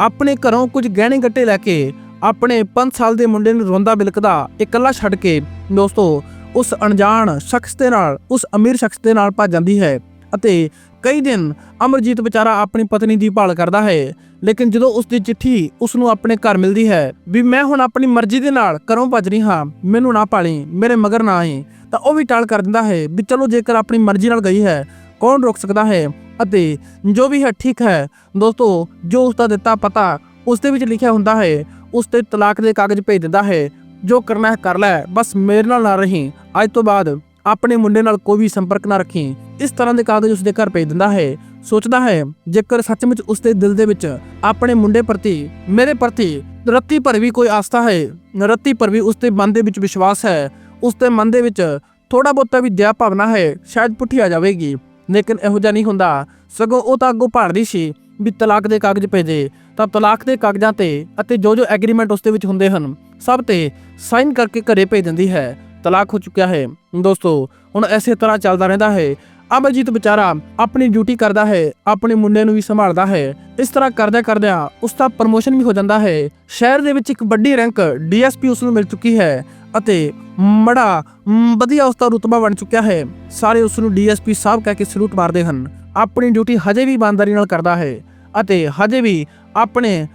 ਆਪਣੇ ਘਰੋਂ ਕੁਝ ਗਹਿਣੇ ਗੱਟੇ ਲੈ ਕੇ ਆਪਣੇ 5 ਸਾਲ ਦੇ ਮੁੰਡੇ ਨੂੰ ਰੋਂਦਾ ਬਿਲਕਦਾ, ਇਕੱਲਾ ਛੱਡ ਕੇ ਦੋਸਤੋ, ਉਸ ਅਣਜਾਣ ਸ਼ਖਸ ਦੇ ਨਾਲ, ਉਸ ਅਮੀਰ ਸ਼ਖਸ ਦੇ ਨਾਲ ਭੱਜ ਜਾਂਦੀ ਹੈ ਅਤੇ ਕਈ ਦਿਨ ਅਮਰਜੀਤ ਵਿਚਾਰਾ ਆਪਣੀ ਪਤਨੀ ਦੀ ਭਾਲ ਕਰਦਾ ਹੈ, ਲੇਕਿਨ ਜਦੋਂ ਉਸ ਦੀ ਚਿੱਠੀ ਉਸ ਨੂੰ ਆਪਣੇ ਘਰ ਮਿਲਦੀ ਹੈ ਵੀ ਮੈਂ ਹੁਣ ਆਪਣੀ ਮਰਜ਼ੀ ਦੇ ਨਾਲ ਘਰੋਂ ਭੱਜ ਰਹੀ ਹਾਂ, ਮੈਨੂੰ ਨਾ ਪਾਲੀ, ਮੇਰੇ ਮਗਰ ਨਾ ਆਈ, ਤਾਂ ਉਹ ਵੀ ਟਾਲ ਕਰ ਦਿੰਦਾ ਹੈ ਵੀ ਚਲੋ ਜੇਕਰ ਆਪਣੀ ਮਰਜ਼ੀ ਨਾਲ ਗਈ ਹੈ, ਕੌਣ ਰੋਕ ਸਕਦਾ ਹੈ? ਅਤੇ ਜੋ ਵੀ ਹੈ, ਠੀਕ ਹੈ, ਦੋਸਤੋ, ਜੋ ਉਸ ਦਾ ਦਿੱਤਾ ਪਤਾ ਉਸ ਦੇ ਵਿੱਚ ਲਿਖਿਆ ਹੁੰਦਾ ਹੈ ਉਸ ਤੇ ਤਲਾਕ ਦੇ ਕਾਗਜ਼ ਭੇਜ ਦਿੰਦਾ ਹੈ। ਜੋ ਕਰਨਾ ਹੈ ਕਰ ਲੈ, ਬਸ ਮੇਰੇ ਨਾਲ ਨਾ ਰਹੀ। ਅੱਜ ਤੋਂ ਬਾਅਦ ਆਪਣੇ ਮੁੰਡੇ ਨਾਲ ਕੋਈ ਵੀ ਸੰਪਰਕ ਨਾ ਰੱਖੀ। ਇਸ ਤਰ੍ਹਾਂ ਦੇ ਕਾਗਜ਼ ਉਸ ਦੇ ਘਰ ਭੇਜ ਦਿੰਦਾ ਹੈ। ਸੋਚਦਾ ਹੈ, ਜੇਕਰ ਸੱਚਮੁੱਚ ਉਸ ਦੇ ਦਿਲ ਦੇ ਵਿੱਚ ਆਪਣੇ ਮੁੰਡੇ ਪ੍ਰਤੀ, ਮੇਰੇ ਪ੍ਰਤੀ ਰੱਤੀ ਭਰ ਵੀ ਕੋਈ ਆਸਥਾ ਹੈ, ਰੱਤੀ ਭਰ ਵੀ ਉਸ ਦੇ ਮਨ ਦੇ ਵਿੱਚ ਵਿਸ਼ਵਾਸ ਹੈ ਉਸ ਦੇ ਮਨ ਦੇ ਵਿੱਚ ਥੋੜਾ ਬਹੁਤਾ ਵੀ ਦਇਆ ਭਾਵਨਾ ਹੈ, ਸ਼ਾਇਦ ਪੁੱਠੀ ਆ ਜਾਵੇਗੀ। ਲੇਕਿਨ ਇਹੋ ਜਿਹਾ ਨਹੀਂ ਹੁੰਦਾ। ਸਗੋਂ ਉਹ ਤਾਂ ਅੱਗੋਂ ਭਾੜਦੀ ਸੀ ਵੀ ਤਲਾਕ ਦੇ ਕਾਗਜ਼ ਭੇਜੇ। ਤਾਂ ਤਲਾਕ ਦੇ ਕਾਗਜ਼ਾਂ ਤੇ ਅਤੇ ਜੋ ਜੋ ਐਗਰੀਮੈਂਟ ਉਸ ਦੇ ਵਿੱਚ ਹੁੰਦੇ ਹਨ, ਸਭ ਤੇ ਸਾਈਨ ਕਰਕੇ ਘਰੇ ਭੇਜ ਦਿੰਦੀ ਹੈ। ਤਲਾਕ ਹੋ ਚੁੱਕਿਆ ਹੈ। ਦੋਸਤੋ, ਹੁਣ ਐਸੇ ਤਰ੍ਹਾਂ ਚੱਲਦਾ ਰਹਿੰਦਾ ਹੈ। ਅਮਰਜੀਤ ਵਿਚਾਰਾ ਆਪਣੀ ਡਿਊਟੀ ਕਰਦਾ ਹੈ, ਆਪਣੇ ਮੁੰਡੇ ਨੂੰ ਵੀ ਸੰਭਾਲਦਾ ਹੈ। ਇਸ ਤਰ੍ਹਾਂ ਕਰਦਿਆਂ ਕਰਦਿਆਂ ਉਸ ਦਾ ਪ੍ਰਮੋਸ਼ਨ ਵੀ ਹੋ ਜਾਂਦਾ ਹੈ। ਸ਼ਹਿਰ ਦੇ ਵਿੱਚ ਇੱਕ ਵੱਡੀ ਰੈਂਕ ਡੀਐਸਪੀ ਉਸ ਨੂੰ ਮਿਲ ਚੁੱਕੀ ਹੈ ਅਤੇ ਮੜਾ ਵਧੀਆ ਉਸ ਦਾ ਰੁਤਬਾ ਬਣ ਚੁੱਕਿਆ ਹੈ। ਸਾਰੇ ਉਸ ਨੂੰ ਡੀਐਸਪੀ ਸਾਹਿਬ ਕਹਿ ਕੇ ਸਲੂਟ ਮਾਰਦੇ ਹਨ। ਆਪਣੀ ਡਿਊਟੀ ਹਜੇ ਵੀ ਇਮਾਨਦਾਰੀ ਨਾਲ ਕਰਦਾ ਹੈ ਅਤੇ ਹਜੇ ਵੀ ਆਪਣੇ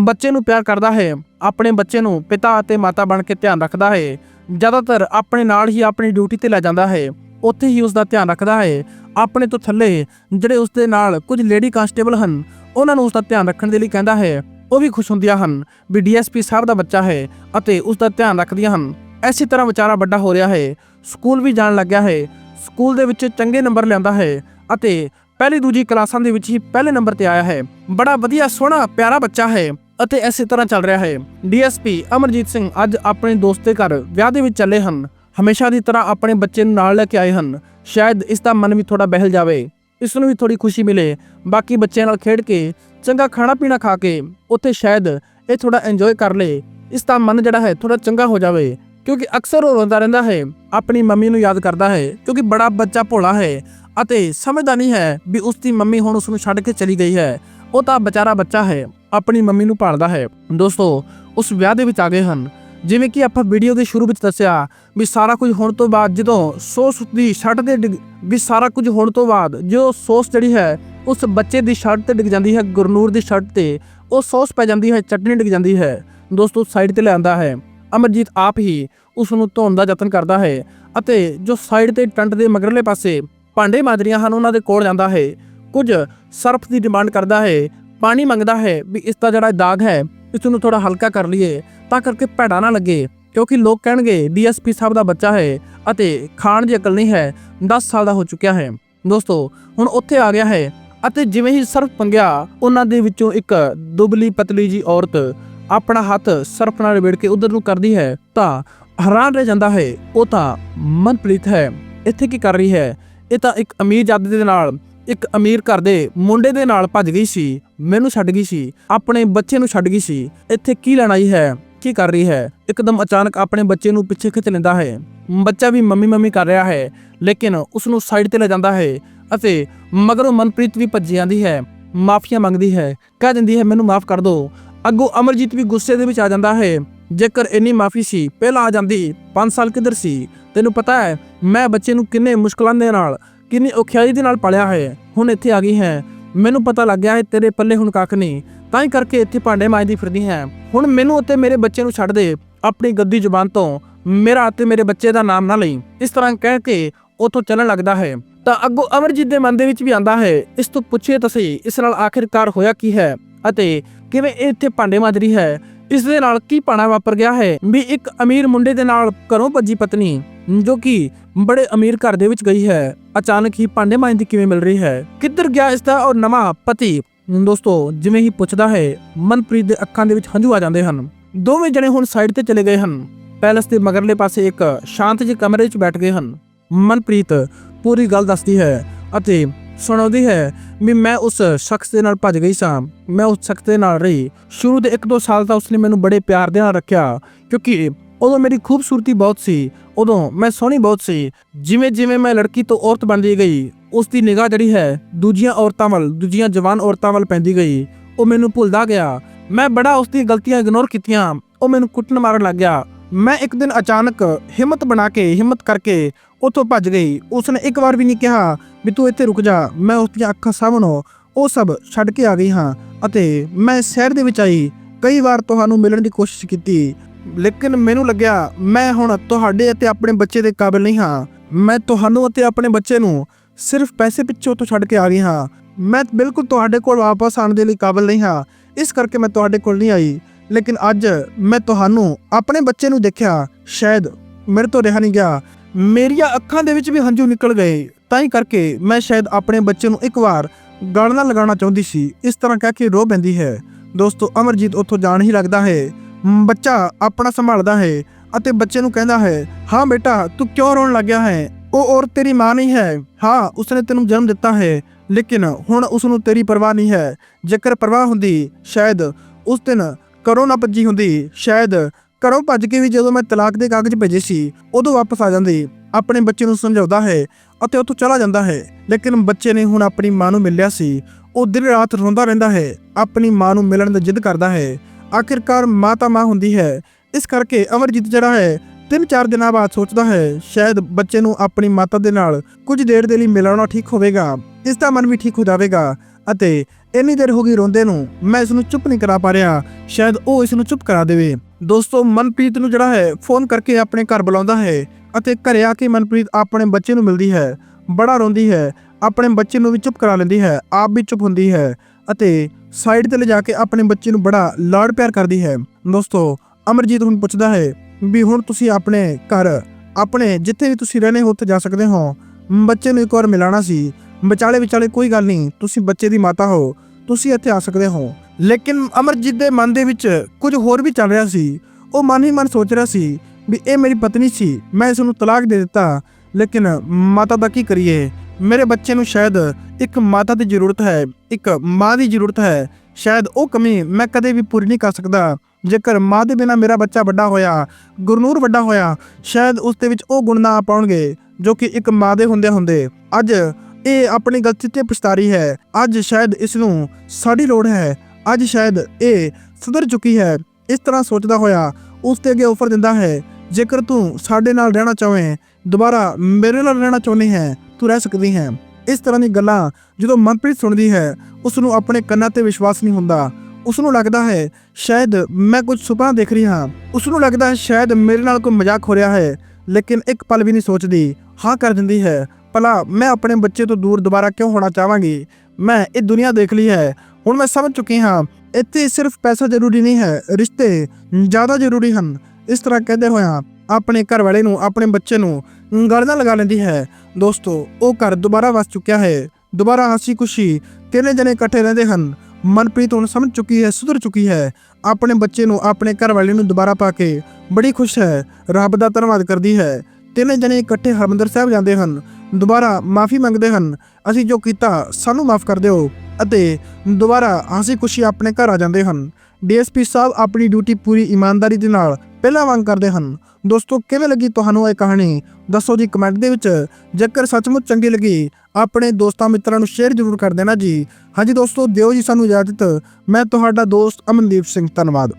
ਬੱਚੇ ਨੂੰ ਪਿਆਰ ਕਰਦਾ ਹੈ। ਆਪਣੇ ਬੱਚੇ ਨੂੰ ਪਿਤਾ ਅਤੇ ਮਾਤਾ ਬਣ ਕੇ ਧਿਆਨ ਰੱਖਦਾ ਹੈ। ਜ਼ਿਆਦਾਤਰ ਆਪਣੇ ਨਾਲ ਹੀ ਆਪਣੀ ਡਿਊਟੀ ਤੇ ਲੈ ਜਾਂਦਾ ਹੈ। ਉੱਥੇ ਹੀ ਉਸ ਦਾ ਧਿਆਨ ਰੱਖਦਾ ਹੈ। ਆਪਣੇ ਤੋਂ ਥੱਲੇ ਜਿਹੜੇ ਉਸ ਦੇ ਨਾਲ ਕੁਝ ਲੇਡੀ ਕਾਂਸਟੇਬਲ ਹਨ, ਉਹਨਾਂ ਨੂੰ ਉਸ ਦਾ ਧਿਆਨ ਰੱਖਣ ਦੇ ਲਈ ਕਹਿੰਦਾ ਹੈ। ਉਹ ਵੀ ਖੁਸ਼ ਹੁੰਦੀਆਂ ਹਨ ਵੀ ਡੀਐਸਪੀ ਸਾਹਿਬ ਦਾ ਬੱਚਾ ਹੈ ਅਤੇ ਉਸ ਦਾ ਧਿਆਨ ਰੱਖਦੀਆਂ ਹਨ। ਐਸੀ ਤਰ੍ਹਾਂ ਵਿਚਾਰਾ ਵੱਡਾ ਹੋ ਰਿਹਾ ਹੈ। ਸਕੂਲ ਵੀ ਜਾਣ ਲੱਗਿਆ ਹੈ। ਸਕੂਲ ਦੇ ਵਿੱਚ ਚੰਗੇ ਨੰਬਰ ਲਿਆਂਦਾ ਹੈ ਅਤੇ ਪਹਿਲੀ ਦੂਜੀ ਕਲਾਸਾਂ ਦੇ ਵਿੱਚ ਹੀ ਪਹਿਲੇ ਨੰਬਰ ਤੇ ਆਇਆ ਹੈ। ਬੜਾ ਵਧੀਆ, ਸੋਹਣਾ, ਪਿਆਰਾ ਬੱਚਾ ਹੈ ਅਤੇ ਐਸੀ ਤਰ੍ਹਾਂ ਚੱਲ ਰਿਹਾ ਹੈ। ਡੀਐਸਪੀ ਅਮਰਜੀਤ ਸਿੰਘ ਅੱਜ ਆਪਣੇ ਦੋਸਤ ਦੇ ਘਰ ਵਿਆਹ ਦੇ ਵਿੱਚ ਚੱਲੇ ਹਨ। ਹਮੇਸ਼ਾ ਦੀ ਤਰ੍ਹਾਂ ਆਪਣੇ ਬੱਚੇ ਨੂੰ ਨਾਲ ਲੈ ਕੇ ਆਏ ਹਨ। ਸ਼ਾਇਦ ਇਸ ਦਾ ਮਨ ਵੀ ਥੋੜਾ ਬਹਿਲ ਜਾਵੇ। ਇਸ ਨੂੰ ਵੀ ਥੋੜੀ ਖੁਸ਼ੀ ਮਿਲੇ। ਬਾਕੀ ਬੱਚਿਆਂ ਨਾਲ ਖੇਡ ਕੇ, ਚੰਗਾ ਖਾਣਾ ਪੀਣਾ ਖਾ ਕੇ, ਉੱਥੇ ਸ਼ਾਇਦ ਇਹ ਥੋੜਾ ਇੰਜੋਏ ਕਰ ਲੇ। ਇਸ ਦਾ ਮਨ ਜਿਹੜਾ ਹੈ ਥੋੜਾ ਚੰਗਾ ਹੋ ਜਾਵੇ। ਕਿਉਂਕਿ ਅਕਸਰ ਉਹ ਰੋਂਦਾ ਰਹਿੰਦਾ ਹੈ। ਆਪਣੀ ਮੰਮੀ ਨੂੰ ਯਾਦ ਕਰਦਾ ਹੈ। ਕਿਉਂਕਿ ਬੜਾ ਬੱਚਾ ਭੋਲਾ ਹੈ। ਅਤੇ ਸਮਝਦਾ ਨਹੀਂ ਹੈ ਵੀ ਉਸ ਦੀ ਮੰਮੀ ਹੁਣ ਉਸ ਨੂੰ ਛੱਡ ਕੇ ਚਲੀ ਗਈ ਹੈ। ਉਹ ਤਾਂ ਵਿਚਾਰਾ ਬੱਚਾ ਹੈ, ਆਪਣੀ ਮੰਮੀ ਨੂੰ ਭਾਲਦਾ ਹੈ। ਦੋਸਤੋ, ਉਸ ਵਿਆਹ ਦੇ ਵਿੱਚ ਆ ਗਏ ਹਨ। ਜਿਵੇਂ ਕਿ ਆਪਾਂ ਵੀਡੀਓ ਦੇ ਸ਼ੁਰੂ ਵਿੱਚ ਦੱਸਿਆ ਵੀ ਸਾਰਾ ਕੁਝ ਹੋਣ ਤੋਂ ਬਾਅਦ ਜਦੋਂ ਸੋਸ ਦੀ ਸ਼ਰਟ ਤੇ ਡਿੱਗ, ਵੀ ਸਾਰਾ ਕੁਝ ਹੋਣ ਤੋਂ ਬਾਅਦ ਜੋ ਸੋਸ ਜਿਹੜੀ ਹੈ, ਉਸ ਬੱਚੇ ਦੀ ਸ਼ਰਟ ਤੇ ਡਿੱਗ ਜਾਂਦੀ ਹੈ, ਗੁਰਨੂਰ ਦੀ ਸ਼ਰਟ ਤੇ, ਉਹ ਸੌਸ ਪੈ ਜਾਂਦੀ ਹੈ, ਚਟਨੀ ਡਿੱਗ ਜਾਂਦੀ ਹੈ। ਦੋਸਤੋ, ਸਾਈਡ ਤੇ ਲਿਆਂਦਾ ਹੈ। ਅਮਰਜੀਤ ਆਪ ਹੀ ਉਸ ਨੂੰ ਧੋਣ ਦਾ ਯਤਨ ਕਰਦਾ ਹੈ ਅਤੇ ਜੋ ਸਾਈਡ ਤੇ ਟੰਟ ਦੇ ਮਗਰਲੇ ਪਾਸੇ ਭਾਂਡੇ ਮਾਜਰੀਆਂ ਹਨ, ਉਹਨਾਂ ਦੇ ਕੋਲ ਜਾਂਦਾ ਹੈ। ਕੁਝ ਸਰਫ ਦੀ ਡਿਮਾਂਡ ਕਰਦਾ ਹੈ, ਪਾਣੀ ਮੰਗਦਾ ਹੈ ਵੀ ਇਸ ਦਾ ਜਿਹੜਾ ਦਾਗ ਹੈ, ਇਸ ਨੂੰ ਥੋੜਾ ਹਲਕਾ ਕਰ ਲਈਏ, ਤਾਂ ਕਰਕੇ ਭੈੜਾ ਨਾ ਲੱਗੇ, ਕਿਉਂਕਿ ਲੋਕ ਕਹਿਣਗੇ ਡੀਐਸਪੀ ਸਾਹਿਬ ਦਾ ਬੱਚਾ ਹੈ ਅਤੇ ਖਾਣ ਦੀ ਅਕਲ ਨਹੀਂ ਹੈ 10 ਸਾਲ ਦਾ ਹੋ ਚੁੱਕਿਆ ਹੈ। ਦੋਸਤੋ, ਹੁਣ ਉੱਥੇ ਆ ਗਿਆ ਹੈ ਅਤੇ ਜਿਵੇਂ ਹੀ ਸਰਫ ਪੰਗਿਆ, ਉਹਨਾਂ ਦੇ ਵਿੱਚੋਂ ਇੱਕ ਦੁਬਲੀ ਪਤਲੀ ਜੀ ਔਰਤ ਆਪਣਾ ਹੱਥ ਸਰਫ ਨਾਲ ਲਪੇਟ ਕੇ ਉਧਰ ਨੂੰ ਕਰਦੀ ਹੈ, ਤਾਂ ਹੈਰਾਨ ਰਹਿ ਜਾਂਦਾ ਹੈ, ਉਹ ਤਾਂ ਮਨਪ੍ਰੀਤ ਹੈ। ਇੱਥੇ ਕੀ ਕਰ ਰਹੀ ਹੈ? ਇਹ ਤਾਂ ਇੱਕ ਅਮੀਰ ਜਾਦੇ ਦੇ ਨਾਲ, ਇੱਕ ਅਮੀਰ ਘਰ ਦੇ ਮੁੰਡੇ ਦੇ ਨਾਲ ਭੱਜ ਗਈ ਸੀ, ਮੈਨੂੰ ਛੱਡ ਗਈ ਸੀ, ਆਪਣੇ ਬੱਚੇ ਨੂੰ ਛੱਡ ਗਈ ਸੀ। ਇੱਥੇ ਕੀ ਲੈਣ ਆਈ ਹੈ? ਕੀ ਕਰ ਰਹੀ ਹੈ? ਇੱਕਦਮ ਅਚਾਨਕ ਆਪਣੇ ਬੱਚੇ ਨੂੰ ਪਿੱਛੇ ਖਿੱਚ ਲੈਂਦਾ ਹੈ। ਬੱਚਾ ਵੀ ਮੰਮੀ ਮੰਮੀ ਕਰ ਰਿਹਾ ਹੈ, ਲੇਕਿਨ ਉਸ ਨੂੰ ਸਾਈਡ ਤੇ ਲੈ ਜਾਂਦਾ ਹੈ ਅਤੇ ਮਗਰੋਂ ਮਨਪ੍ਰੀਤ ਵੀ ਭੱਜ ਜਾਂਦੀ ਹੈ, ਮਾਫੀਆ ਮੰਗਦੀ ਹੈ, ਕਹਿ ਦਿੰਦੀ ਹੈ, ਮੈਨੂੰ ਮਾਫ ਕਰ ਦਿਓ ਅੱਗੋਂ ਅਮਰਜੀਤ ਵੀ ਗੁੱਸੇ ਦੇ ਵਿੱਚ ਆ ਜਾਂਦਾ ਹੈ। ਜੇਕਰ ਇੰਨੀ ਮਾਫੀ ਸੀ, ਪਹਿਲਾਂ ਆ ਜਾਂਦੀ 5 ਸਾਲ ਕਿੱਧਰ ਸੀ? ਤੈਨੂੰ ਪਤਾ ਹੈ, ਮੈਂ ਬੱਚੇ ਨੂੰ ਕਿੰਨੇ ਮੁਸ਼ਕਲਾਂ ਦੇ ਨਾਲ, ਕਿੰਨੀ ਔਖਿਆਈ ਦੇ ਨਾਲ ਪਾਲਿਆ ਹੈ, ਹੁਣ ਇੱਥੇ ਆ ਗਈ ਹੈ। ਮੈਨੂੰ ਪਤਾ ਲੱਗ ਗਿਆ ਹੈ, ਤੇਰੇ ਪੱਲੇ ਹੁਣ ਕੱਖ ਨਹੀਂ। ਤਾਂ ਹੀ ਕਰਕੇ ਇੱਥੇ ਭਾਂਡੇ ਮਾਂਜਦੀ ਫਿਰਦੀ ਹੈ। ਹੁਣ ਮੈਨੂੰ ਅਤੇ ਮੇਰੇ ਬੱਚੇ ਨੂੰ ਛੱਡ ਦੇ, ਆਪਣੀ ਗੱਦੀ ਜ਼ੁਬਾਨ ਤੋਂ, ਮੇਰਾ ਅਤੇ ਮੇਰੇ ਬੱਚੇ ਦਾ ਨਾਮ ਨਾ ਲਈ। ਇਸ ਤਰ੍ਹਾਂ ਕਹਿ ਕੇ ਉਥੋਂ ਚੱਲਣ ਲੱਗਦਾ ਹੈ। ਤਾਂ ਅੱਗੋਂ ਅਮਰਜੀਤ ਦੇ ਮਨ ਦੇ ਵਿੱਚ ਵੀ ਆਂਦਾ ਹੈ, ਇਸ ਤੋਂ ਪੁੱਛੇ ਤੁਸੀਂ ਇਸ ਨਾਲ ਆਖਿਰਕਾਰ ਹੋਇਆ ਕੀ ਹੈ ਅਤੇ ਕਿਵੇਂ ਇਹ ਇੱਥੇ ਭਾਂਡੇ ਮਾਂਜ ਰਹੀ ਹੈ? ਇਸ ਦੇ ਨਾਲ ਕੀ ਪਾਣਾ ਵਾਪਰ ਗਿਆ ਹੈ? ਵੀ ਇੱਕ ਅਮੀਰ ਮੁੰਡੇ ਦੇ ਨਾਲ ਘਰੋਂ ਭੱਜੀ ਪਤਨੀ, ਜੋ ਕਿ ਬੜੇ ਅਮੀਰ ਘਰ ਦੇ ਵਿੱਚ ਗਈ ਹੈ। ਅਚਾਨਕ ਹੀ ਭਾਂਡੇ ਮਾਂਜਦੀ ਕਿਵੇਂ ਮਿਲ ਰਹੀ ਹੈ? ਕਿੱਧਰ ਗਿਆ ਇਸ ਦਾ ਔਰ ਨਵਾਂ ਪਤੀ? ਦੋਸਤੋ, ਜਿਵੇਂ ਹੀ ਪੁੱਛਦਾ ਹੈ, ਮਨਪ੍ਰੀਤ ਦੇ ਅੱਖਾਂ ਦੇ ਵਿੱਚ ਹੰਝੂ ਆ ਜਾਂਦੇ ਹਨ। ਦੋਵੇਂ ਜਣੇ ਹੁਣ ਸਾਈਡ ਤੇ ਚਲੇ ਗਏ ਹਨ। ਪੈਲਸ ਦੇ ਮਗਰਲੇ ਪਾਸੇ ਇੱਕ ਸ਼ਾਂਤ ਜਿਹੇ ਕਮਰੇ ਵਿੱਚ ਬੈਠ ਗਏ ਹਨ। ਮਨਪ੍ਰੀਤ ਪੂਰੀ ਗੱਲ ਦੱਸਦੀ ਹੈ ਅਤੇ ਸੁਣਾਉਂਦੀ ਹੈ ਵੀ ਮੈਂ ਉਸ ਸ਼ਖਸ ਦੇ ਨਾਲ ਭੱਜ ਗਈ ਸਾਂ। ਮੈਂ ਉਸ ਸ਼ਖਸ ਦੇ ਨਾਲ ਰਹੀ। ਸ਼ੁਰੂ ਦੇ 1-2 ਸਾਲ ਤਾਂ ਉਸਨੇ ਮੈਨੂੰ ਬੜੇ ਪਿਆਰ ਦੇ ਨਾਲ ਰੱਖਿਆ, ਕਿਉਂਕਿ ਉਦੋਂ ਮੇਰੀ ਖੂਬਸੂਰਤੀ ਬਹੁਤ ਸੀ। ਉਦੋਂ ਮੈਂ ਸੋਹਣੀ ਬਹੁਤ ਸੀ। ਜਿਵੇਂ ਜਿਵੇਂ ਮੈਂ ਲੜਕੀ ਤੋਂ ਔਰਤ ਬਣਦੀ ਗਈ, ਉਸ ਦੀ ਨਿਗਾਹ ਜਿਹੜੀ ਹੈ ਦੂਜੀਆਂ ਔਰਤਾਂ ਵੱਲ, ਦੂਜੀਆਂ ਜਵਾਨ ਔਰਤਾਂ ਵੱਲ ਪੈਂਦੀ ਗਈ। ਉਹ ਮੈਨੂੰ ਭੁੱਲਦਾ ਗਿਆ। ਮੈਂ ਬੜਾ ਉਸ ਦੀਆਂ ਗਲਤੀਆਂ ਇਗਨੋਰ ਕੀਤੀਆਂ। ਉਹ ਮੈਨੂੰ ਕੁੱਟਣ ਮਾਰਨ ਲੱਗ ਗਿਆ। ਮੈਂ ਇੱਕ ਦਿਨ ਅਚਾਨਕ ਹਿੰਮਤ ਬਣਾ ਕੇ, ਹਿੰਮਤ ਕਰਕੇ ਉੱਥੋਂ ਭੱਜ ਗਈ। ਉਸਨੇ ਇੱਕ ਵਾਰ ਵੀ ਨਹੀਂ ਕਿਹਾ ਵੀ ਤੂੰ ਇੱਥੇ ਰੁਕ ਜਾ। ਮੈਂ ਉਸ ਦੀਆਂ ਅੱਖਾਂ ਸਾਹਮਣੋਂ ਉਹ ਸਭ ਛੱਡ ਕੇ ਆ ਗਈ ਹਾਂ ਅਤੇ ਮੈਂ ਸ਼ਹਿਰ ਦੇ ਵਿੱਚ ਆਈ। ਕਈ ਵਾਰ ਤੁਹਾਨੂੰ ਮਿਲਣ ਦੀ ਕੋਸ਼ਿਸ਼ ਕੀਤੀ, ਲੇਕਿਨ ਮੈਨੂੰ ਲੱਗਿਆ ਮੈਂ ਹੁਣ ਤੁਹਾਡੇ ਅਤੇ ਆਪਣੇ ਬੱਚੇ ਦੇ ਕਾਬਿਲ ਨਹੀਂ ਹਾਂ। ਮੈਂ ਤੁਹਾਨੂੰ ਅਤੇ ਆਪਣੇ ਬੱਚੇ ਨੂੰ ਸਿਰਫ ਪੈਸੇ ਪਿੱਛੇ ਉੱਥੋਂ ਛੱਡ ਕੇ ਆ ਗਈ ਹਾਂ। ਮੈਂ ਬਿਲਕੁਲ ਤੁਹਾਡੇ ਕੋਲ ਵਾਪਸ ਆਉਣ ਦੇ ਲਈ ਕਾਬਿਲ ਨਹੀਂ ਹਾਂ। ਇਸ ਕਰਕੇ ਮੈਂ ਤੁਹਾਡੇ ਕੋਲ ਨਹੀਂ ਆਈ। ਲੇਕਿਨ ਅੱਜ ਮੈਂ ਤੁਹਾਨੂੰ ਆਪਣੇ ਬੱਚੇ ਨੂੰ ਦੇਖਿਆ, ਸ਼ਾਇਦ ਮੇਰੇ ਤੋਂ ਰਿਹਾ ਨਹੀਂ ਗਿਆ। ਮੇਰੀਆਂ ਅੱਖਾਂ ਦੇ ਵਿੱਚ ਵੀ ਹੰਝੂ ਨਿਕਲ ਗਏ। ਤਾਂ ਹੀ ਕਰਕੇ ਮੈਂ ਸ਼ਾਇਦ ਆਪਣੇ ਬੱਚੇ ਨੂੰ ਇੱਕ ਵਾਰ ਗਲ ਨਾਲ ਲਗਾਉਣਾ ਚਾਹੁੰਦੀ ਸੀ। ਇਸ ਤਰ੍ਹਾਂ ਕਹਿ ਕੇ ਰੋ ਪੈਂਦੀ ਹੈ। ਦੋਸਤੋ, ਅਮਰਜੀਤ ਉੱਥੋਂ ਜਾਣ ਹੀ ਲੱਗਦਾ ਹੈ। ਬੱਚਾ ਆਪਣਾ ਸੰਭਾਲਦਾ ਹੈ ਅਤੇ ਬੱਚੇ ਨੂੰ ਕਹਿੰਦਾ ਹੈ, ਹਾਂ ਬੇਟਾ, ਤੂੰ ਕਿਉਂ ਰੋਣ ਲੱਗਿਆ ਹੈ? ਉਹ ਔਰਤ ਤੇਰੀ ਮਾਂ ਨਹੀਂ ਹੈ। ਹਾਂ, ਉਸਨੇ ਤੈਨੂੰ ਜਨਮ ਦਿੱਤਾ ਹੈ, ਲੇਕਿਨ ਹੁਣ ਉਸ ਨੂੰ ਤੇਰੀ ਪਰਵਾਹ ਨਹੀਂ ਹੈ। ਜੇਕਰ ਪਰਵਾਹ ਹੁੰਦੀ, ਸ਼ਾਇਦ ਉਸ ਦਿਨ ਘਰੋਂ ਨਾ ਭੱਜੀ ਹੁੰਦੀ। ਸ਼ਾਇਦ ਘਰੋਂ ਭੱਜ ਕੇ ਵੀ ਜਦੋਂ ਮੈਂ ਤਲਾਕ ਦੇ ਕਾਗਜ਼ ਭੇਜੇ ਸੀ, ਉਦੋਂ ਵਾਪਸ ਆ ਜਾਂਦੀ। ਆਪਣੇ ਬੱਚੇ ਨੂੰ ਸਮਝਾਉਂਦਾ ਹੈ ਅਤੇ ਉੱਥੋਂ ਚਲਾ ਜਾਂਦਾ ਹੈ। ਲੇਕਿਨ ਬੱਚੇ ਨੇ ਹੁਣ ਆਪਣੀ ਮਾਂ ਨੂੰ ਮਿਲਿਆ ਸੀ। ਉਹ ਦਿਨ ਰਾਤ ਰੋਂਦਾ ਰਹਿੰਦਾ ਹੈ। ਆਪਣੀ ਮਾਂ ਨੂੰ ਮਿਲਣ ਦੀ ਜਿੱਦ ਕਰਦਾ ਹੈ। ਆਖਿਰਕਾਰ ਮਾਂ ਤਾਂ ਮਾਂ ਹੁੰਦੀ ਹੈ। ਇਸ ਕਰਕੇ ਅਮਰਜੀਤ ਜਿਹੜਾ ਹੈ ਤਿੰਨ ਚਾਰ ਦਿਨਾਂ ਬਾਅਦ ਸੋਚਦਾ ਹੈ, ਸ਼ਾਇਦ ਬੱਚੇ ਨੂੰ ਆਪਣੀ ਮਾਤਾ ਦੇ ਨਾਲ ਕੁਝ ਦੇਰ ਦੇ ਲਈ ਮਿਲਾਉਣਾ ਠੀਕ ਹੋਵੇਗਾ। ਇਸ ਦਾ ਮਨ ਵੀ ਠੀਕ ਹੋ ਜਾਵੇਗਾ। ਅਤੇ ਇੰਨੀ ਦੇਰ ਹੋ ਗਈ ਰੋਂਦੇ ਨੂੰ, ਮੈਂ ਇਸ ਨੂੰ ਚੁੱਪ ਨਹੀਂ ਕਰਾ ਪਾ ਰਿਹਾ। ਸ਼ਾਇਦ ਉਹ ਇਸ ਨੂੰ ਚੁੱਪ ਕਰਾ ਦੇਵੇ। ਦੋਸਤੋ, ਮਨਪ੍ਰੀਤ ਨੂੰ ਜਿਹੜਾ ਹੈ, ਫੋਨ ਕਰਕੇ ਆਪਣੇ ਘਰ ਬੁਲਾਉਂਦਾ ਹੈ ਅਤੇ ਘਰੇ ਆ ਕੇ ਮਨਪ੍ਰੀਤ ਆਪਣੇ ਬੱਚੇ ਨੂੰ ਮਿਲਦੀ ਹੈ। ਬੜਾ ਰੋਂਦੀ ਹੈ, ਆਪਣੇ ਬੱਚੇ ਨੂੰ ਵੀ ਚੁੱਪ ਕਰਾ ਲੈਂਦੀ ਹੈ, ਆਪ ਵੀ ਚੁੱਪ ਹੁੰਦੀ ਹੈ ਅਤੇ ਸਾਈਡ ਤੇ ਲਿਜਾ ਕੇ ਆਪਣੇ ਬੱਚੇ ਨੂੰ ਬੜਾ ਲਾਡ ਪਿਆਰ ਕਰਦੀ ਹੈ। ਦੋਸਤੋ, ਅਮਰਜੀਤ ਹੁਣ ਪੁੱਛਦਾ ਹੈ ਵੀ ਹੁਣ ਤੁਸੀਂ ਆਪਣੇ ਘਰ, ਆਪਣੇ ਜਿੱਥੇ ਵੀ ਤੁਸੀਂ ਰਹਿੰਦੇ ਹੋ, ਉੱਥੇ ਜਾ ਸਕਦੇ ਹੋ? ਬੱਚੇ ਨੂੰ ਇੱਕ ਵਾਰ ਮਿਲਾਣਾ ਸੀ। ਵਿਚਾਲੇ ਵਿਚਾਲੇ ਕੋਈ ਗੱਲ ਨਹੀਂ, ਤੁਸੀਂ ਬੱਚੇ ਦੀ ਮਾਤਾ ਹੋ, ਤੁਸੀਂ ਇੱਥੇ ਆ ਸਕਦੇ ਹੋ। ਲੇਕਿਨ ਅਮਰਜੀਤ ਦੇ ਮਨ ਦੇ ਵਿੱਚ ਕੁਝ ਹੋਰ ਵੀ ਚੱਲ ਰਿਹਾ ਸੀ। ਉਹ ਮਨ ਹੀ ਮਨ ਸੋਚ ਰਿਹਾ ਸੀ ਵੀ ਇਹ ਮੇਰੀ ਪਤਨੀ ਸੀ, ਮੈਂ ਇਸ ਨੂੰ ਤਲਾਕ ਦੇ ਦਿੱਤਾ। ਲੇਕਿਨ ਮਾਤਾ ਦਾ ਕੀ ਕਰੀਏ? ਮੇਰੇ ਬੱਚੇ ਨੂੰ ਸ਼ਾਇਦ ਇੱਕ ਮਾਤਾ ਦੀ ਜ਼ਰੂਰਤ ਹੈ, ਇੱਕ ਮਾਂ ਦੀ ਜ਼ਰੂਰਤ ਹੈ। ਸ਼ਾਇਦ ਉਹ ਕਮੀ ਮੈਂ ਕਦੇ ਵੀ ਪੂਰੀ ਨਹੀਂ ਕਰ ਸਕਦਾ। ਜੇਕਰ ਮਾਂ ਦੇ ਬਿਨਾ ਮੇਰਾ ਬੱਚਾ ਵੱਡਾ ਹੋਇਆ, ਗੁਰਨੂਰ ਵੱਡਾ ਹੋਇਆ, ਸ਼ਾਇਦ ਉਸ ਦੇ ਵਿੱਚ ਉਹ ਗੁਣ ਨਾ ਆ ਪਾਉਣਗੇ, ਜੋ ਕਿ ਇੱਕ ਮਾਂ ਦੇ ਹੁੰਦੇ ਹੁੰਦੇ। ਅੱਜ ਇਹ ਆਪਣੀ ਗਲਤੀ ਤੇ ਪਛਤਾਰੀ ਹੈ। ਅੱਜ ਸ਼ਾਇਦ ਇਸ ਨੂੰ ਸਾਡੀ ਲੋੜ ਹੈ। ਅੱਜ ਸ਼ਾਇਦ ਇਹ ਸੁਧਰ ਚੁੱਕੀ ਹੈ। ਇਸ ਤਰ੍ਹਾਂ ਸੋਚਦਾ ਹੋਇਆ ਉਸ ਤੇ ਅੱਗੇ ਆਫਰ ਦਿੰਦਾ ਹੈ, ਜੇਕਰ ਤੂੰ ਸਾਡੇ ਨਾਲ ਰਹਿਣਾ ਚਾਹਵੇਂ, ਦੁਬਾਰਾ ਮੇਰੇ ਨਾਲ ਰਹਿਣਾ ਚਾਹੁੰਦੀ ਹੈ, ਤੂੰ ਰਹਿ ਸਕਦੀ ਹੈ। ਇਸ ਤਰ੍ਹਾਂ ਦੀ ਗੱਲਾਂ ਜਦੋਂ ਮਨਪ੍ਰੀਤ ਸੁਣਦੀ ਹੈ, ਉਸ ਨੂੰ ਆਪਣੇ ਕੰਨਾਂ ਤੇ ਵਿਸ਼ਵਾਸ ਨਹੀਂ ਹੁੰਦਾ। ਉਸ ਨੂੰ ਲੱਗਦਾ ਹੈ, ਸ਼ਾਇਦ ਮੈਂ ਕੁਝ ਸੁਪਨਾ ਦੇਖ ਰਹੀ ਹਾਂ। ਉਸ ਨੂੰ ਲੱਗਦਾ ਹੈ, ਸ਼ਾਇਦ ਮੇਰੇ ਨਾਲ ਕੋਈ ਮਜ਼ਾਕ ਹੋ ਰਿਹਾ ਹੈ, ਲੇਕਿਨ ਇੱਕ ਪਲ ਵੀ ਨਹੀਂ ਸੋਚਦੀ। ਹਾਂ, ਕਰ ਦਿੰਦੀ ਹੈ। ਭਲਾ ਮੈਂ ਆਪਣੇ ਬੱਚੇ ਤੋਂ ਦੂਰ ਦੁਬਾਰਾ ਕਿਉਂ ਹੋਣਾ ਚਾਹਾਂਗੀ? ਮੈਂ ਇਹ ਦੁਨੀਆ ਦੇਖ ਲਈ ਹੈ। ਹੁਣ ਮੈਂ ਸਮਝ ਚੁੱਕੀ ਹਾਂ, ਇੱਥੇ ਸਿਰਫ ਪੈਸਾ ਜ਼ਰੂਰੀ ਨਹੀਂ ਹੈ, ਰਿਸ਼ਤੇ ਜ਼ਿਆਦਾ ਜ਼ਰੂਰੀ ਹਨ। ਇਸ ਤਰ੍ਹਾਂ ਕਹਿੰਦੇ ਹੋਇਆ ਆਪਣੇ ਘਰ ਵਾਲੇ ਨੂੰ, ਆਪਣੇ ਬੱਚੇ ਨੂੰ ਗਲ ਨਾਲ ਲਗਾ ਲੈਂਦੀ ਹੈ। ਦੋਸਤੋ, ਉਹ ਘਰ ਦੁਬਾਰਾ ਵਸ ਚੁੱਕਿਆ ਹੈ। ਦੁਬਾਰਾ ਹਸੀ ਖੁਸ਼ੀ ਤਿੰਨੇ ਜਣੇ ਇਕੱਠੇ ਰਹਿੰਦੇ ਹਨ। ਮਨਪ੍ਰੀਤ ਹੁਣ ਸਮਝ ਚੁੱਕੀ ਹੈ, ਸੁਧਰ ਚੁੱਕੀ ਹੈ। ਆਪਣੇ ਬੱਚੇ ਨੂੰ, ਆਪਣੇ ਘਰ ਵਾਲੇ ਨੂੰ ਦੁਬਾਰਾ ਪਾ ਕੇ ਬੜੀ ਖੁਸ਼ ਹੈ, ਰੱਬ ਦਾ ਧੰਨਵਾਦ ਕਰਦੀ ਹੈ। ਤਿੰਨੇ ਜਣੇ ਇਕੱਠੇ ਹਰਮੰਦਰ ਸਾਹਿਬ ਜਾਂਦੇ ਹਨ। ਦੁਬਾਰਾ ਮਾਫੀ ਮੰਗਦੇ ਹਨ। ਅਸੀਂ ਜੋ ਕੀਤਾ, ਸਾਨੂੰ ਮਾਫ ਕਰ ਦਿਓ ਅਤੇ ਦੁਬਾਰਾ ਹਸੀ ਖੁਸ਼ੀ ਆਪਣੇ ਘਰ ਆ ਜਾਂਦੇ ਹਨ। ਡੀਐਸਪੀ ਸਾਹਿਬ ਆਪਣੀ ਡਿਊਟੀ ਪੂਰੀ ਇਮਾਨਦਾਰੀ ਦੇ ਨਾਲ ਪਹਿਲਾਂ ਵਾਂਗ ਕਰਦੇ ਹਨ। ਦੋਸਤੋ, ਕਿਵੇਂ ਲੱਗੀ ਤੁਹਾਨੂੰ ਇਹ ਕਹਾਣੀ? ਦੱਸੋ ਜੀ ਕਮੈਂਟ ਦੇ ਵਿੱਚ। ਜੇਕਰ ਸੱਚਮੁੱਚ ਚੰਗੀ ਲੱਗੀ, ਆਪਣੇ ਦੋਸਤਾਂ ਮਿੱਤਰਾਂ ਨੂੰ ਸ਼ੇਅਰ ਜ਼ਰੂਰ ਕਰ ਦੇਣਾ ਜੀ। ਹਾਂਜੀ ਦੋਸਤੋ, ਦਿਓ ਜੀ ਸਾਨੂੰ ਇਜਾਜ਼ਤ। ਮੈਂ ਤੁਹਾਡਾ ਦੋਸਤ ਅਮਨਦੀਪ ਸਿੰਘ, ਧੰਨਵਾਦ।